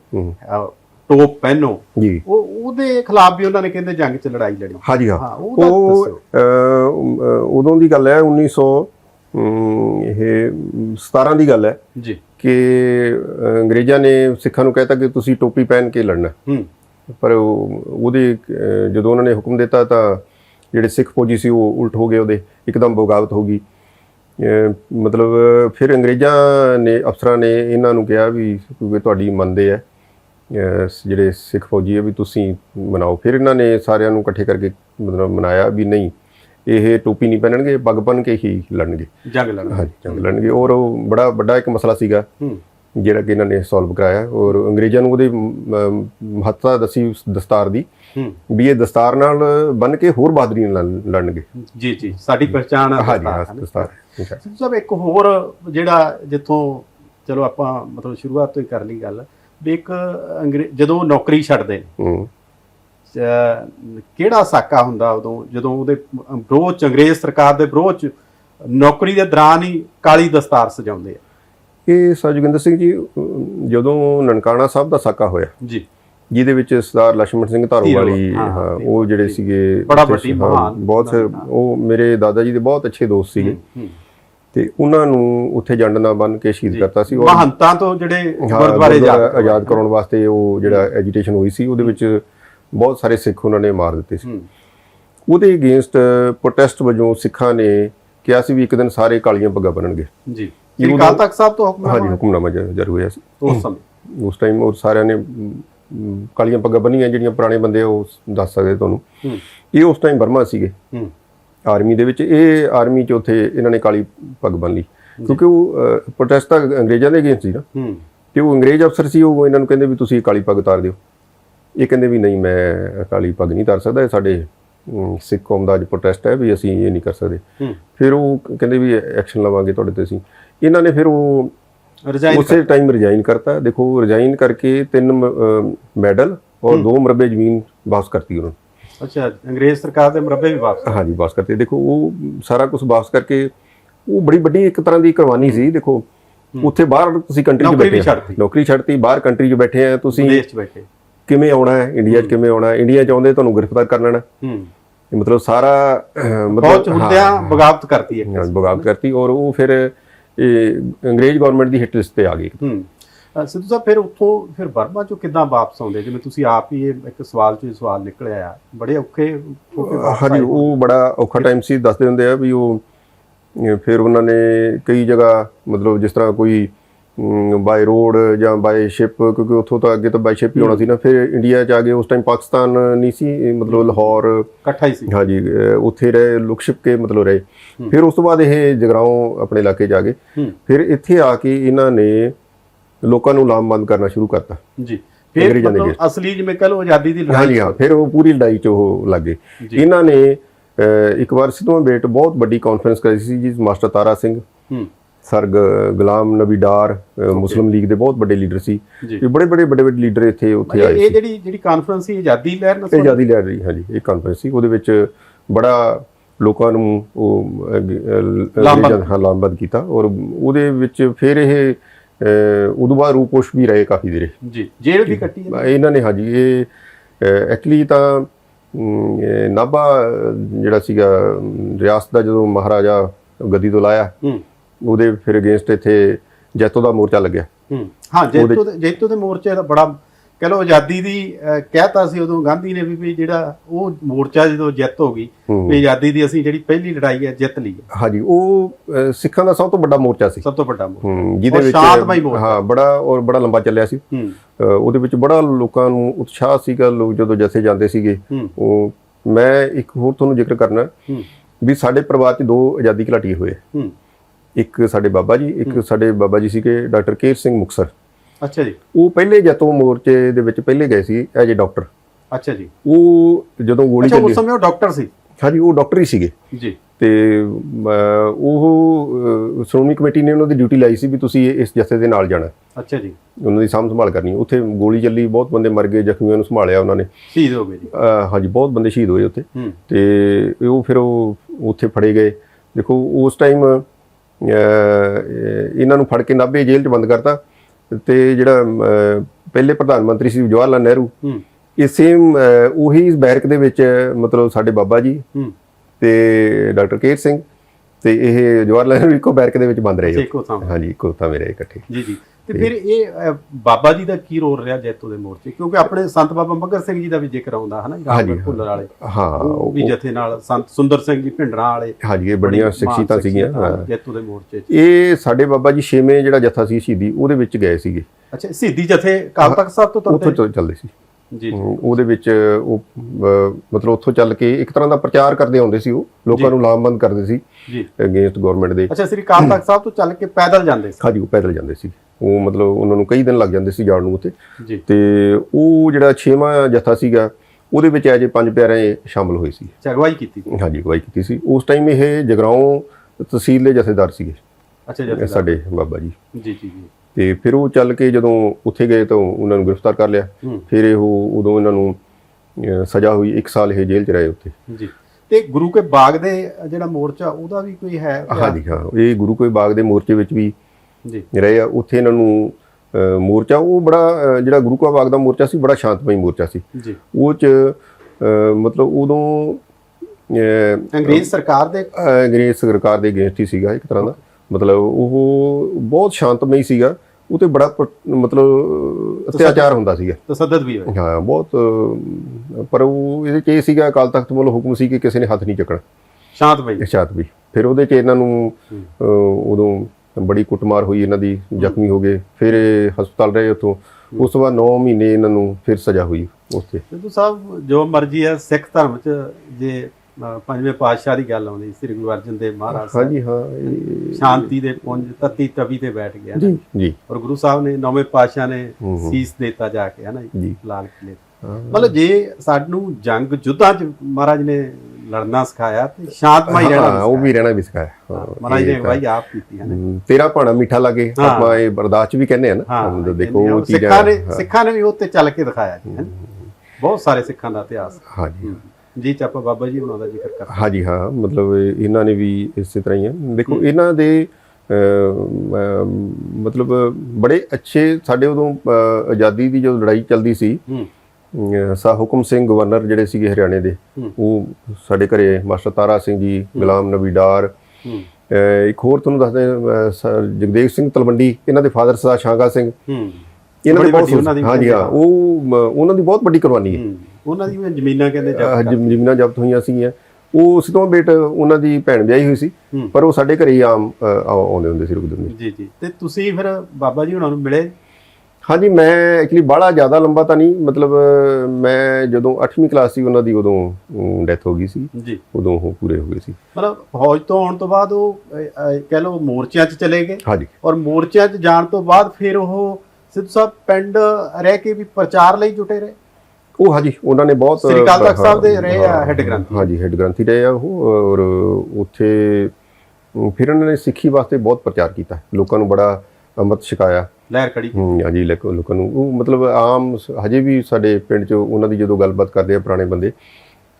ਟੋਪ ਪਹਿਨੋ। ਜੀ। ਉਹ ਉਹਦੇ ਖਿਲਾਫ ਵੀ ਉਹਨਾਂ ਨੇ ਕਹਿੰਦੇ ਜੰਗ ਚ ਲੜਾਈ ਲੜੀ। ਹਾਂਜੀ ਹਾਂ। ਉਹ ਉਦੋਂ ਦੀ ਗੱਲ ਹੈ 1900 ਅਮ, ਇਹ 17 ਦੀ ਗੱਲ ਹੈ। ਜੀ। ਕਿ ਅੰਗਰੇਜ਼ਾਂ ਨੇ ਸਿੱਖਾਂ ਨੂੰ ਕਹਿਤਾ ਕਿ ਤੁਸੀਂ ਟੋਪੀ ਪਹਿਨ ਕੇ ਲੜਨਾ। ਹੂੰ। ਪਰ ਉਹ- ਉਹਦੇ ਜਦੋਂ ਉਹਨਾਂ ਨੇ ਹੁਕਮ ਦਿੱਤਾ ਤਾਂ ਜਿਹੜੇ ਸਿੱਖ ਫੌਜੀ ਸੀ ਉਹ ਉਲਟ ਹੋ ਗਏ ਉਹਦੇ ਇੱਕਦਮ ਬਗਾਵਤ ਹੋ ਗਈ। ਮਤਲਬ ਫਿਰ ਅੰਗਰੇਜ਼ਾਂ ਨੇ ਅਫਸਰਾਂ ਨੇ ਇਹਨਾਂ ਨੂੰ ਕਿਹਾ ਵੀ ਕਿਉਂਕਿ ਤੁਹਾਡੀ ਮੰਨਦੇ ਆ ਜਿਹੜੇ ਸਿੱਖ ਫੌਜੀ ਆ ਵੀ ਤੁਸੀਂ ਮਨਾਓ। ਫਿਰ ਇਹਨਾਂ ਨੇ ਸਾਰਿਆਂ ਨੂੰ ਇਕੱਠੇ ਕਰਕੇ ਮਤਲਬ ਮਨਾਇਆ ਵੀ ਨਹੀਂ। ਇਹ ਟੋਪੀ ਨਹੀਂ ਪਹਿਨਣਗੇ ਪੱਗ ਬੰਨ ਕੇ ਹੀ ਲੜਨਗੇ। ਜੰਗ ਲੜਨਾ ਹਾਂਜੀ ਜੰਗ ਲੜਨਗੇ। ਔਰ ਉਹ ਬੜਾ ਵੱਡਾ ਇੱਕ ਮਸਲਾ ਸੀਗਾ ਜਿਹੜਾ ਕਿ ਇਹਨਾਂ ਨੇ ਸੋਲਵ ਕਰਾਇਆ। ਔਰ ਅੰਗਰੇਜ਼ਾਂ ਨੂੰ ਉਹਦੀ ਮਹੱਤਤਾ ਦੱਸੀ ਉਸ ਦਸਤਾਰ ਦੀ ਵੀ ਇਹ ਦਸਤਾਰ ਨਾਲ ਬੰਨ ਕੇ ਹੋਰ ਬਹਾਦਰੀ ਨਾਲ ਲੜਨਗੇ। ਜੀ ਜੀ। ਸਾਡੀ ਪਛਾਣ ਹੈ ਹਾਂਜੀ ਦਸਤਾਰ, ਸਾਹਿਬ ਇੱਕ ਹੋਰ ਜਿਹੜਾ ਜਿੱਥੋਂ ਚਲੋ ਆਪਾਂ ਮਤਲਬ ਸ਼ੁਰੂਆਤ ਤੋਂ ਹੀ ਕਰ ਲਈ ਗੱਲ ਵੀ ਇੱਕ ਜਦੋਂ ਨੌਕਰੀ ਛੱਡਦੇ ਨੇ ਕਿਹੜਾ ਸਾਕਾ ਹੁੰਦਾ ਉਦੋਂ ਜਦੋਂ ਉਹਦੇ ਵਿਰੋਧ ਅੰਗਰੇਜ਼ ਸਰਕਾਰ ਦੇ ਵਿਰੋਧ ਚ ਨੌਕਰੀ ਦੇ ਦੌਰਾਨ ਹੀ ਕਾਲੀ ਦਸਤਾਰ ਸਜਾਉਂਦੇ ਆ। ਇਹ ਸਰਜਗਿੰਦਰ ਸਿੰਘ ਜੀ ਜਦੋਂ ਨਨਕਾਣਾ ਸਾਹਿਬ ਦਾ ਸਾਕਾ ਹੋਇਆ ਜੀ। ਜਿਹਦੇ ਵਿੱਚ ਸਰਦਾਰ ਲక్ష్ਮਣ ਸਿੰਘ ਧਾਰੂਵਾਲੀ ਹਾਂ ਉਹ ਜਿਹੜੇ ਸੀਗੇ ਬੜਾ ਵੱਡੀ ਮਹਾਨ ਬਹੁਤ ਉਹ ਮੇਰੇ ਦਾਦਾ ਜੀ ਦੇ ਬਹੁਤ ਅੱਛੇ ਦੋਸਤ ਸੀਗੇ। ਤੇ ਉਹਨਾਂ ਨੂੰ ਉੱਥੇ ਜੰਡ ਨਾਲ ਬੰਨ ਕੇ ਸ਼ਹੀਦ ਕਰਤਾ ਸੀ। ਉਹ ਮਹੰਤਾਂ ਤੋਂ ਜਿਹੜੇ ਗੁਰਦੁਆਰੇ ਆਜ਼ਾਦ ਕਰਾਉਣ ਵਾਸਤੇ ਉਹ ਜਿਹੜਾ ਐਜੀਟੇਸ਼ਨ ਹੋਈ ਸੀ ਉਹਦੇ ਵਿੱਚ ਬਹੁਤ ਸਾਰੇ ਸਿੱਖ ਉਹਨਾਂ ਨੇ ਮਾਰ ਦਿੱਤੇ ਸੀ। ਉਹਦੇ ਅਗੇਂਸਟ ਪ੍ਰੋਟੈਸਟ ਵਜੋਂ ਸਿੱਖਾਂ ਨੇ ਕਿਹਾ ਸੀ ਵੀ ਇੱਕ ਦਿਨ ਸਾਰੇ ਕਾਲੀਆਂ ਪੱਗਾਂ ਬੰਨਣਗੇ। ਜੀ। ਸ੍ਰੀ ਅਕਾਲ ਤਖਤ ਸਾਹਿਬ ਤੋਂ ਹੁਕਮ ਹਾਂਜੀ ਹੁਕਮਨਾਮਾ ਜਾਰੀ ਹੋਇਆ ਸੀ। ਉਸ ਸਮੇਂ? ਉਸ ਟਾਈਮ ਉਹ ਸਾਰਿਆਂ ਨੇ ਕਾਲੀਆਂ ਪੱਗਾਂ ਬੰਨੀਆਂ ਜਿਹੜੀਆਂ ਪੁਰਾਣੇ ਬੰਦੇ ਉਹ ਦੱਸ ਸਕਦੇ ਤੁਹਾਨੂੰ। ਇਹ ਉਸ ਟਾਈਮ ਬਰਮਾ ਸੀਗੇ। ਆਰਮੀ ਦੇ ਵਿੱਚ। ਇਹ ਆਰਮੀ ਚ ਉੱਥੇ ਇਹਨਾਂ ਨੇ ਕਾਲੀ ਪੱਗ ਬੰਨ ਲਈ। ਕਿਉਂਕਿ ਉਹ ਪ੍ਰੋਟੈਸਟ ਤਾਂ ਅੰਗਰੇਜ਼ਾਂ ਦੇ ਅਗੇਂਸਟ ਸੀ ਨਾ। ਤੇ ਉਹ ਅੰਗਰੇਜ਼ ਅਫਸਰ ਸੀ ਉਹ ਇਹਨਾਂ ਨੂੰ ਕਹਿੰਦੇ ਵੀ ਤੁਸੀਂ ਕਾਲੀ ਪੱਗ ਉਤਾਰ ਦਿਓ। ਇਹ ਕਹਿੰਦੇ ਵੀ ਨਹੀਂ ਮੈਂ ਕਾਲੀ ਪੱਗ ਨਹੀਂ ਉਤਾਰ ਸਕਦਾ ਇਹ ਸਾਡੇ ਸਿੱਖ ਕੌਮ ਦਾ ਅੱਜ ਪ੍ਰੋਟੈਸਟ ਹੈ ਵੀ ਅਸੀਂ ਇਹ ਨਹੀਂ ਕਰ ਸਕਦੇ। ਫਿਰ ਉਹ ਕਹਿੰਦੇ ਵੀ ਐਕਸ਼ਨ ਲਵਾਂਗੇ ਤੁਹਾਡੇ ਤੇ ਅਸੀਂ। ਇਹਨਾਂ ਨੇ ਫਿਰ ਉਹ ਰਿਜ਼ਾਈਨ ਉਸੇ ਟਾਈਮ ਰਿਜ਼ਾਈਨ ਕਰਤਾ। ਦੇਖੋ ਰਿਜ਼ਾਈਨ ਕਰਕੇ ਤਿੰਨ ਮੈਡਲ ਔਰ ਦੋ ਮਰਬੇ ਜ਼ਮੀਨ ਵਾਪਸ ਕਰਤੀ ਉਹਨਾਂ ਨੂੰ। ਅੱਛਾ ਅੰਗਰੇਜ਼ ਸਰਕਾਰ ਦੇ ਮੁਰੱਬੇ ਵੀ ਵਾਪਸ ਹਾਂਜੀ ਵਾਪਸ ਕਰਤੇ। ਦੇਖੋ ਉਹ ਸਾਰਾ ਕੁਝ ਵਾਪਸ ਕਰਕੇ ਉਹ ਬੜੀ ਵੱਡੀ ਇੱਕ ਤਰ੍ਹਾਂ ਦੀ ਕੁਰਬਾਨੀ ਸੀ। ਦੇਖੋ ਉੱਥੇ ਬਾਹਰ ਤੁਸੀਂ ਕੰਟਰੀ 'ਚ ਬੈਠੇ। ਨੌਕਰੀ ਛੱਡਤੀ ਬਾਹਰ ਕੰਟਰੀ 'ਚ ਬੈਠੇ ਆ ਤੁਸੀਂ ਵਿਦੇਸ਼ 'ਚ ਬੈਠੇ। ਕਿਵੇਂ ਆਉਣਾ ਹੈ? ਇੰਡੀਆ 'ਚ ਕਿਵੇਂ ਆਉਣਾ ਹੈ? ਇੰਡੀਆ 'ਚ ਆਉਂਦੇ ਤੁਹਾਨੂੰ ਗ੍ਰਿਫਤਾਰ ਕਰ ਲੈਣਾ। ਹੂੰ। ਮਤਲਬ ਸਾਰਾ ਬਹੁਤ ਹੁੰਦਿਆਂ ਬਗਾਵਤ ਕਰਤੀ ਹੈ। ਬਗਾਵਤ ਕਰਤੀ ਔਰ ਉਹ ਫਿਰ ਇਹ ਅੰਗਰੇਜ਼ ਗਵਰਨਮੈਂਟ ਦੀ ਹਿੱਟ ਲਿਸਟ ਤੇ ਆ ਗਈ। ਹੂੰ। ਸਿੱਧੂ ਸਾਹਿਬ ਫਿਰ ਉੱਥੋਂ ਫਿਰ ਬਰਮਾ ਚੋਂ ਕਿੱਦਾਂ ਵਾਪਸ ਆਉਂਦੇ? ਜਿਵੇਂ ਤੁਸੀਂ ਆਪ ਹੀ ਇਹ ਇੱਕ ਸਵਾਲ ਚੋਂ ਸਵਾਲ ਨਿਕਲਿਆ ਆ। ਬੜੇ ਔਖੇ ਹਾਂਜੀ। ਉਹ ਬੜਾ ਔਖਾ ਟਾਈਮ ਸੀ। ਦੱਸਦੇ ਹੁੰਦੇ ਆ ਵੀ ਉਹ ਫਿਰ ਉਹਨਾਂ ਨੇ ਕਈ ਜਗ੍ਹਾ ਮਤਲਬ ਜਿਸ ਤਰ੍ਹਾਂ ਕੋਈ ਬਾਈ ਰੋਡ ਜਾਂ ਬਾਈ ਸ਼ਿਪ ਕਿਉਂਕਿ ਉੱਥੋਂ ਤਾਂ ਅੱਗੇ ਤਾਂ ਬਾਈ ਸ਼ਿਪ ਹੀ ਆਉਣਾ ਸੀ ਨਾ। ਫਿਰ ਇੰਡੀਆ ਚ ਆ ਗਏ ਉਸ ਟਾਈਮ ਪਾਕਿਸਤਾਨ ਨਹੀਂ ਸੀ ਮਤਲਬ ਲਾਹੌਰ ਇਕੱਠਾ ਹੀ ਸੀ। ਹਾਂਜੀ ਉੱਥੇ ਰਹੇ ਲੁਕ ਛਿਪ ਕੇ ਮਤਲਬ ਰਹੇ। ਫਿਰ ਉਸ ਤੋਂ ਬਾਅਦ ਇਹ ਜਗਰਾਉਂ ਆਪਣੇ ਇਲਾਕੇ ਜਾ ਗਏ। ਫਿਰ ਇੱਥੇ ਆ ਕੇ ਇਹਨਾਂ ਨੇ ਲੋਕਾਂ ਨੂੰ ਲਾਮਬੰਦ ਕਰਨਾ ਸ਼ੁਰੂ ਕਰਤਾ। ਜੀ ਫਿਰ ਮਤਲਬ ਅਸਲੀ ਜਿਵੇਂ ਕਹ ਲਓ ਆਜ਼ਾਦੀ ਦੀ ਲੜਾਈ ਹਾਂਜੀ ਹਾਂ ਫਿਰ ਉਹ ਪੂਰੀ ਲੜਾਈ 'ਚ ਉਹ ਲੱਗੇ। ਇਹਨਾਂ ਨੇ ਇੱਕ ਵਾਰ ਸਿੱਧੂਆਂ ਬੇਟ ਬਹੁਤ ਵੱਡੀ ਕਾਨਫਰੰਸ ਕਰੀ ਸੀ ਜਿਸ ਮਾਸਟਰ ਤਾਰਾ ਸਿੰਘ। ਹੂੰ ਸਰ ਗੁਲਾਮ ਨਬੀ ਡਾਰ ਮੁਸਲਿਮ ਲੀਗ ਦੇ ਬਹੁਤ ਵੱਡੇ ਲੀਡਰ ਸੀ। ਇਹ ਬੜੇ ਬੜੇ ਵੱਡੇ ਵੱਡੇ ਲੀਡਰ ਇੱਥੇ ਉੱਥੇ ਆਏ ਇਹ ਜਿਹੜੀ ਜਿਹੜੀ ਕਾਨਫਰੰਸ ਸੀ ਆਜ਼ਾਦੀ ਲਹਿਰ ਨਾਲ ਆਜ਼ਾਦੀ ਲੈ ਰਹੀ ਹਾਂਜੀ ਇਹ ਕਾਨਫਰੰਸ ਸੀ। ਉਹਦੇ ਵਿੱਚ ਬੜਾ ਲੋਕਾਂ ਨੂੰ ਉਹ ਲਾਮਬੰਦ। ਕੀਤਾ। ਔਰ ਉਹਦੇ ਵਿੱਚ ਫਿਰ ਇਹ ਉਦੋਂ ਬਾਅਦ ਰੂਪੋਸ਼ ਵੀ ਰਹੇ ਕਾਫੀ ਦੇਰੇ। ਜੀ ਜੇਲ੍ਹ ਵੀ ਕੱਟੀ ਇਹਨਾਂ ਨੇ ਹਾਂਜੀ ਇਹ ਐਕਚੁਅਲੀ ਤਾਂ ਨਾਭਾ ਜਿਹੜਾ ਸੀਗਾ ਰਿਆਸਤ ਦਾ ਜਦੋਂ ਮਹਾਰਾਜਾ ਗੱਦੀ ਤੋਂ ਲਾਇਆ ਹੂੰ। ਉਹਦੇ ਫਿਰ ਅਗੇਂਸਟ ਇੱਥੇ ਜੈਤੋ ਦਾ ਮੋਰਚਾ ਲੱਗਿਆ। ਹੂੰ। ਹਾਂ ਜੈਤੋ ਦੇ ਜੈਤੋ ਦੇ ਮੋਰਚੇ ਦਾ ਬੜਾ ਕਹ ਲਓ ਆਜ਼ਾਦੀ ਦੀ ਕਹਿਤਾ ਸੀ ਉਦੋਂ ਗਾਂਧੀ ਨੇ ਵੀ ਜਿਹੜਾ ਉਹ ਮੋਰਚਾ ਜਦੋਂ ਜਿੱਤ ਹੋ ਗਈ। ਵੀ ਆਜ਼ਾਦੀ ਦੀ ਅਸੀਂ ਜਿਹੜੀ ਪਹਿਲੀ ਲੜਾਈ ਹੈ ਜਿੱਤ ਲਈ ਹਾਂਜੀ ਉਹ ਸਿੱਖਾਂ ਦਾ ਸਭ ਤੋਂ ਵੱਡਾ ਮੋਰਚਾ ਸੀ। ਸਭ ਤੋਂ ਵੱਡਾ ਮੋਰਚਾ। ਹੂੰ, ਜਿਹਦੇ ਵਿੱਚ ਸ਼ਾਂਤਮਈ ਮੋਰਚਾ। ਹਾਂ ਬੜਾ ਔਰ ਬੜਾ ਲੰਬਾ ਚੱਲਿਆ ਸੀ। ਉਹਦੇ ਵਿੱਚ ਬੜਾ ਲੋਕਾਂ ਨੂੰ ਉਤਸ਼ਾਹ ਸੀਗਾ ਲੋਕ ਜਦੋਂ ਜਥੇ ਜਾਂਦੇ ਸੀਗੇ। ਉਹ ਮੈਂ ਇੱਕ ਹੋਰ ਤੁਹਾਨੂੰ ਜ਼ਿਕਰ ਕਰਨਾ। ਵੀ ਸਾਡੇ ਪਰਿਵਾਰ 'ਚ ਦੋ ਆਜ਼ਾਦੀ ਘੁਲਾਟੀਏ ਹੋਏ ਹੂੰ। ਇੱਕ ਸਾਡੇ ਬਾਬਾ ਜੀ ਇੱਕ ਸਾਡੇ ਬਾਬਾ ਜੀ ਸੀਗੇ ਡਾਕਟਰ ਕੇਰ ਸਿੰਘ ਮੁਕਸਰ ਅੱਛਾ ਜੀ। ਉਹ ਪਹਿਲੇ ਜਤੋਂ ਮੋਰਚੇ ਦੇ ਵਿੱਚ ਪਹਿਲੇ ਗਏ ਸੀ ਐਜ ਡਾਕਟਰ। ਅੱਛਾ ਜੀ। ਉਹ ਜਦੋਂ ਗੋਲੀ ਅੱਛਾ ਚੱਲੀ। ਉਸ ਸਮੇਂ ਉਹ ਡਾਕਟਰ ਸੀ? ਹਾਂਜੀ ਉਹ ਡਾਕਟਰ ਹੀ ਸੀਗੇ। ਜੀ। ਤੇ ਉਹ ਸ਼੍ਰੋਮਣੀ ਕਮੇਟੀ ਨੇ ਉਹਨਾਂ ਦੀ ਡਿਊਟੀ ਲਾਈ ਸੀ ਵੀ ਤੁਸੀਂ ਇਸ ਜਥੇ ਦੇ ਨਾਲ ਜਾਣਾ। ਅੱਛਾ ਜੀ। ਉਹਨਾਂ ਦੀ ਸਾਂਭ ਸੰਭਾਲ ਕਰਨੀ। ਉੱਥੇ ਗੋਲੀ ਚੱਲੀ ਬਹੁਤ ਬੰਦੇ ਮਰ ਗਏ ਜ਼ਖਮੀਆਂ ਨੂੰ ਸੰਭਾਲਿਆ ਉਹਨਾਂ ਨੇ। ਸ਼ਹੀਦ ਹੋ ਗਏ ਜੀ। ਹਾਂਜੀ ਬਹੁਤ ਬੰਦੇ ਸ਼ਹੀਦ ਹੋਏ ਉੱਥੇ। ਤੇ ਉਹ ਫਿਰ ਉਹ ਉੱਥੇ ਫੜੇ ਗਏ। ਦੇਖੋ ਉਸ ਟਾਈਮ ਇਹਨਾਂ ਨੂੰ ਫੜ ਕੇ ਨਾਭੇ ਜੇਲ੍ਹ 'ਚ ਬੰਦ ਕਰਤਾ ਤੇ ਜਿਹੜਾ ਪਹਿਲੇ ਪ੍ਰਧਾਨ ਮੰਤਰੀ ਸੀ ਜਵਾਹਰ ਲਾਲ ਨਹਿਰੂ ਇਹ ਸੇਮ ਉਹੀ ਇਸ ਬੈਰਕ ਦੇ ਵਿੱਚ ਮਤਲਬ ਸਾਡੇ ਬਾਬਾ ਜੀ ਤੇ ਡਾਕਟਰ ਕੇਰ ਸਿੰਘ ਤੇ ਇਹ ਜਵਾਹਰ ਲਾਲ ਨਹਿਰੂ ਇੱਕੋ ਬੈਰਕ ਦੇ ਵਿੱਚ ਬੰਦ ਰਹੇ ਥਾਂ ਹਾਂਜੀ ਇੱਕੋ ਤਾਂ ਮੇਰੇ ਇਕੱਠੇ। ਜੀ ਜੀ। ਤੇ ਫਿਰ ਇਹ ਬਾਬਾ ਜੀ ਦਾ ਕੀ ਰੋਲ ਰਿਹਾ ਜੈਤੋ ਦੇ ਮੋਰਚੇ? ਕਿਉਂਕਿ ਆਪਣੇ ਸੰਤ ਬਾਬਾ ਮੱਗਰ ਸਿੰਘ ਜੀ ਦਾ ਵੀ ਜ਼ਿਕਰ ਆਉਂਦਾ ਹੈ ਨਾ ਰਾਮਗੜ੍ਹ ਭੁੱਲਰ ਵਾਲੇ। ਹਾਂ ਉਹ ਵੀ ਜਥੇ ਨਾਲ ਸੰਤ ਸੁੰਦਰ ਸਿੰਘ ਜੀ ਭਿੰਡਰਾਂ ਵਾਲੇ। ਹਾਂਜੀ ਇਹ ਬੜੀਆਂ ਸ਼ਖਸੀਅਤਾਂ ਸੀਗੀਆਂ। ਜੈਤੋ ਦੇ ਮੋਰਚੇ 'ਚ। ਇਹ ਸਾਡੇ ਬਾਬਾ ਜੀ ਛੇਵੇਂ ਜਿਹੜਾ ਜਥਾ ਸੀ ਸ਼ਹੀਦੀ ਉਹਦੇ ਵਿੱਚ ਗਏ ਸੀਗੇ। ਅੱਛਾ ਸ਼ਹੀਦੀ ਜਥੇ ਕਾਲ ਤਖਤ ਸਾਹਿਬ ਤੋਂ ਉੱਥੋਂ ਤੁਰਦੇ ਚੱਲ- ਚੱਲਦੇ ਸੀ। ਜੀ ਉਹਦੇ ਵਿੱਚ ਉਹ ਮਤਲਬ ਉੱਥੋਂ ਚੱਲ ਕੇ ਇੱਕ ਤਰ੍ਹਾਂ ਦਾ ਪ੍ਰਚਾਰ ਕਰਦੇ ਆਉਂਦੇ ਸੀ ਉਹ। ਲੋਕਾਂ ਨੂੰ ਲਾਮਬੰਦ ਕਰਦੇ ਸੀ ਜੀ। ਅਗੇਂਸਟ ਗਵਰਨਮੈਂਟ ਦੇ। ਅੱਛਾ ਸ੍ਰੀ ਕਾਲ ਤਖਤ ਸਾਹਿਬ ਤੋਂ ਚੱਲ ਕੇ ਪੈਦਲ ਜਾਂਦੇ ਸੀ? ਹਾਂਜੀ ਉਹ ਪੈਦਲ ਜਾਂਦੇ ਸੀ। ਉਹ ਮਤਲਬ ਉਹਨਾਂ ਨੂੰ ਕਈ ਦਿਨ ਲੱਗ ਜਾਂਦੇ ਸੀ ਜਾਣ ਨੂੰ ਉੱਥੇ। ਜੀ। ਤੇ ਉਹ ਜਿਹੜਾ ਛੇਵਾਂ ਜਥਾ ਸੀਗਾ ਉਹਦੇ ਵਿੱਚ ਅਜੇ ਪੰਜ ਪਿਆਰੇ ਸ਼ਾਮਲ ਹੋਏ ਸੀ। ਅਗਵਾਈ ਕੀਤੀ ਸੀ। ਹਾਂਜੀ ਅਗਵਾਈ ਕੀਤੀ ਸੀ। ਉਸ ਟਾਈਮ ਇਹ ਜਗਰਾਉਂ ਤਹਿਸੀਲ ਦੇ ਜਥੇਦਾਰ ਸੀਗੇ। ਅੱਛਾ ਸਾਡੇ ਬਾਬਾ ਜੀ। ਜੀ ਜੀ ਜੀ। ਤੇ ਫਿਰ ਉਹ ਚੱਲ ਕੇ ਜਦੋਂ ਉੱਥੇ ਗਏ ਤਾਂ ਉਹਨਾਂ ਨੂੰ ਗ੍ਰਿਫਤਾਰ ਕਰ ਲਿਆ। ਫਿਰ ਇਹ ਉਦੋਂ ਇਹਨਾਂ ਨੂੰ ਸਜ਼ਾ ਹੋਈ 1 ਸਾਲ ਇਹ ਜੇਲ੍ਹ 'ਚ ਰਹੇ ਉੱਥੇ। ਜੀ। ਤੇ ਗੁਰੂ ਕੇ ਬਾਗ ਦੇ ਜਿਹੜਾ ਮੋਰਚਾ ਉਹਦਾ ਵੀ ਕੋਈ ਹੈ? ਹਾਂਜੀ ਹਾਂ। ਇਹ ਗੁਰੂ ਕੋਈ ਬਾਗ ਦੇ ਮੋਰਚੇ ਵਿੱਚ ਵੀ ਜੀ। ਰਹੇ ਆ ਉੱਥੇ ਇਹਨਾਂ ਨੂੰ ਮੋਰਚਾ ਉਹ ਬੜਾ ਜਿਹੜਾ ਗੁਰੂ ਕਾ ਬਾਗ ਦਾ ਮੋਰਚਾ ਸੀ ਬੜਾ ਸ਼ਾਂਤਮਈ ਮੋਰਚਾ ਸੀ। ਜੀ। ਉਹ ਚ ਮਤਲਬ ਉਦੋਂ ਅੰਗਰੇਜ਼ ਸਰਕਾਰ ਦੇ ਅੰਗਰੇਜ਼ ਸਰਕਾਰ ਦੇ ਅਗੇਂਸਟ ਹੀ ਸੀਗਾ ਇੱਕ ਤਰ੍ਹਾਂ ਦਾ। ਮਤਲਬ ਉਹ ਬਹੁਤ ਸ਼ਾਂਤਮਈ ਸੀਗਾ। ਉਹ ਤੇ ਬੜਾ ਮਤਲਬ ਅਤਿਆਚਾਰ ਹੁੰਦਾ ਸੀਗਾ। ਤਸੱਦਦ ਵੀ ਹੋਇਆ। ਹਾਂ ਬਹੁਤ ਪਰ ਉਹ ਇਹਦੇ ਚ ਇਹ ਸੀਗਾ ਅਕਾਲ ਤਖਤ ਵੱਲੋਂ ਹੁਕਮ ਸੀ ਕਿ ਕਿਸੇ ਨੇ ਹੱਥ ਨਹੀਂ ਚੱਕਣਾ। ਸ਼ਾਂਤਮਈ। ਇਰਸ਼ਾਦ ਵੀ ਫਿਰ ਉਹਦੇ ਚ ਇਹਨਾਂ ਨੂੰ ਉਦੋਂ ਬੜੀ ਕੁੱਟਮਾਰ ਹੋਈ ਇਹਨਾਂ ਦੀ ਜ਼ਖਮੀ ਹੋ ਗਏ। ਫਿਰ ਇਹ ਹਸਪਤਾਲ ਰਹੇ ਉਤੋਂ ਉਸ ਤੋਂ ਬਾਅਦ 9 ਮਹੀਨੇ ਇਹਨਾਂ ਨੂੰ ਫਿਰ ਸਜ਼ਾ ਹੋਈ ਉੱਥੇ। ਸਿੱਧੂ ਸਾਹਿਬ ਜੋ ਮਰਜ਼ੀ ਹੈ ਸਿੱਖ ਧਰਮ ਚ ਜੇ ਅ, ਪੰਜਵੇਂ ਪਾਤਸ਼ਾਹ ਦੀ ਗੱਲ ਆਉਂਦੀ ਸ੍ਰੀ ਗੁਰੂ ਅਰਜਨ ਦੇਵ ਮਹਾਰਾਜ ਸਾਹਿਬ ਹਾਂਜੀ ਹਾਂ ਇਹ- ਸ਼ਾਂਤੀ ਦੇ ਪੁੰਜ ਤਤੀ ਤਵੀ ਤੇ ਬੈਠ ਗਿਆ ਜੀ ਜੀ? ਔਰ ਗੁਰੂ ਸਾਹਿਬ ਨੇ ਨੌਵੇਂ ਪਾਤਸ਼ਾਹ ਨੇ ਹੂੰ ਹੂੰ। ਸੀਸ ਦਿੱਤਾ ਜਾ ਕੇ ਹੈ ਨਾ ਜੀ, ਲਾਲ ਕਿਲੇ। ਹਾਂ। ਮਤਲਬ ਜੇ ਸਾਨੂੰ ਜੰਗ ਜੁੱਧਾਂ ਚ ਮਹਾਰਾਜ ਨੇ ਲੜਨਾ ਸਿਖਾਇਆ ਤੇ ਸ਼ਾਂਤਮਈ ਰਹਿਣਾ ਹਾਂ, ਉਹ ਵੀ ਰਹਿਣਾ ਵੀ ਸਿਖਾਇਆ। ਹਾਂ। ਮਹਾਰਾਜ ਨੇ ਆਪ ਕੀਤੀ ਹੈ ਤੇਰਾ ਭਾਣਾ ਮਿੱਠਾ ਲੱਗੇ। ਆਪਾਂ ਇਹ ਬਰਦਾਸ਼ਤ ਵੀ ਕਹਿੰਦੇ ਆ ਨਾ। ਦੇਖੋ ਉਹ ਚੀਜ਼ਾਂ ਸਿੱਖਾਂ ਨੇ ਸਿੱਖਾਂ ਨੇ ਵੀ ਉੱਤੇ ਚੱਲ ਕੇ ਦਿਖਾਇਆ ਜੀ ਹੈਂ। ਬਹੁਤ ਸਾਰੇ ਸਿੱਖਾਂ ਦਾ ਇਤਿਹਾਸ। ਹਾਂਜੀ। ਜੀ ਚ ਆਪਾਂ ਬਾਬਾ ਜੀ ਉਹਨਾਂ ਦਾ ਜ਼ਿਕਰ ਕਰ ਹਾਂਜੀ ਹਾਂ ਮਤਲਬ ਇਹ- ਇਹਨਾਂ ਨੇ ਵੀ ਇਸੇ ਤਰ੍ਹਾਂ ਹੀ ਹੈ। ਦੇਖੋ ਇਹਨਾਂ ਦੇ ਮਤਲਬ ਬੜੇ ਅੱਛੇ ਸਾਡੇ ਉਦੋਂ ਆਜ਼ਾਦੀ ਦੀ ਜਦੋਂ ਲੜਾਈ ਚੱਲਦੀ ਸੀ ਸਾ ਹੁਕਮ ਸਿੰਘ ਗਵਰਨਰ ਜਿਹੜੇ ਸੀਗੇ ਹਰਿਆਣੇ ਦੇ। ਉਹ ਸਾਡੇ ਘਰੇ ਮਾਸਟਰ ਤਾਰਾ ਸਿੰਘ ਜੀ ਗੁਲਾਮ ਨਬੀ ਡਾਰ ਇੱਕ ਹੋਰ ਤੁਹਾਨੂੰ ਦੱਸਦੇ ਜਗਦੇਵ ਸਿੰਘ ਤਲਵੰਡੀ ਇਹਨਾਂ ਦੇ ਫਾਦਰ ਸਰਦਾਰ ਸ਼ਾਂਗਾ ਸਿੰਘ। ਇਹਨਾਂ ਦੇ ਬਹੁਤ ਹਾਂਜੀ ਹਾਂ ਉਹ ਉਹਨਾਂ ਦੀ ਬਹੁਤ ਵੱਡੀ ਕੁਰਬਾਨੀ ਹੈ। ਉਹਨਾਂ ਦੀ ਜ਼ਮੀਨਾਂ ਕਹਿੰਦੇ ਜ਼ਮੀਨਾਂ ਜ਼ਬਤ ਹੋਈਆਂ ਸੀਗੀਆਂ। ਉਹ ਤੋਂ ਬੇਟ ਉਹਨਾਂ ਦੀ ਭੈਣ ਵਿਆਹੀ ਹੋਈ ਸੀ। ਪਰ ਉਹ ਸਾਡੇ ਘਰੇ ਆਮ ਆਉਂਦੇ ਹੁੰਦੇ ਸੀ ਰੁਕਦੇ ਹੁੰਦੇ ਜੀ ਜੀ। ਤੇ ਤੁਸੀਂ ਫਿਰ ਬਾਬਾ ਜੀ ਉਹਨਾਂ ਨੂੰ ਮਿਲੇ? ਹਾਂਜੀ ਮੈਂ ਐਕਚੁਅਲੀ ਬਾਹਲਾ ਜ਼ਿਆਦਾ ਲੰਬਾ ਤਾਂ ਨਹੀਂ ਮਤਲਬ ਮੈਂ ਜਦੋਂ 8ਵੀਂ ਕਲਾਸ ਸੀ ਉਹਨਾਂ ਦੀ ਉਦੋਂ ਡੈਥ ਹੋ ਗਈ ਸੀ। ਜੀ। ਉਦੋਂ ਉਹ ਪੂਰੇ ਹੋ ਗਏ ਸੀ। ਮਤਲਬ ਫੌਜ ਤੋਂ ਆਉਣ ਤੋਂ ਬਾਅਦ ਉਹ ਕਹਿ ਲਓ ਮੋਰਚਿਆਂ 'ਚ ਚਲੇ ਗਏ। ਹਾਂਜੀ। ਔਰ ਮੋਰਚਿਆਂ 'ਚ ਜਾਣ ਤੋਂ ਬਾਅਦ ਫਿਰ ਉਹ ਸਿੱਧੂ ਸਾਹਿਬ ਪਿੰਡ ਰਹਿ ਕੇ ਵੀ ਪ੍ਰਚਾਰ ਲਈ ਜੁਟੇ ਰਹੇ। ਉਹ ਹਾਂਜੀ ਉਹਨਾਂ ਨੇ ਬਹੁਤ ਸ੍ਰੀ ਅਕਾਲ ਤਖਤ ਸਾਹਿਬ ਦੇ ਰਹੇ ਆ ਹੈੱਡ ਗ੍ਰੰਥੀ। ਹਾਂਜੀ ਹੈੱਡ ਗ੍ਰੰਥੀ ਰਹੇ ਆ ਉਹ ਔਰ ਉੱਥੇ ਫਿਰ ਉਹਨਾਂ ਨੇ ਸਿੱਖੀ ਵਾਸਤੇ ਬਹੁਤ ਪ੍ਰਚਾਰ ਕੀਤਾ। ਲੋਕਾਂ ਨੂੰ ਬੜਾ ਅੰਮ੍ਰਿਤ ਛਕਾਇਆ। ਲਹਿਰ ਕੜੀ ਹੂੰ ਹਾਂਜੀ ਲੋਕ- ਲੋਕਾਂ ਨੂੰ। ਉਹ ਮਤਲਬ ਆਮ ਸ- ਹਜੇ ਵੀ ਸਾਡੇ ਪਿੰਡ 'ਚ ਉਹਨਾਂ ਦੀ ਜਦੋਂ ਗੱਲਬਾਤ ਕਰਦੇ ਆ ਪੁਰਾਣੇ ਬੰਦੇ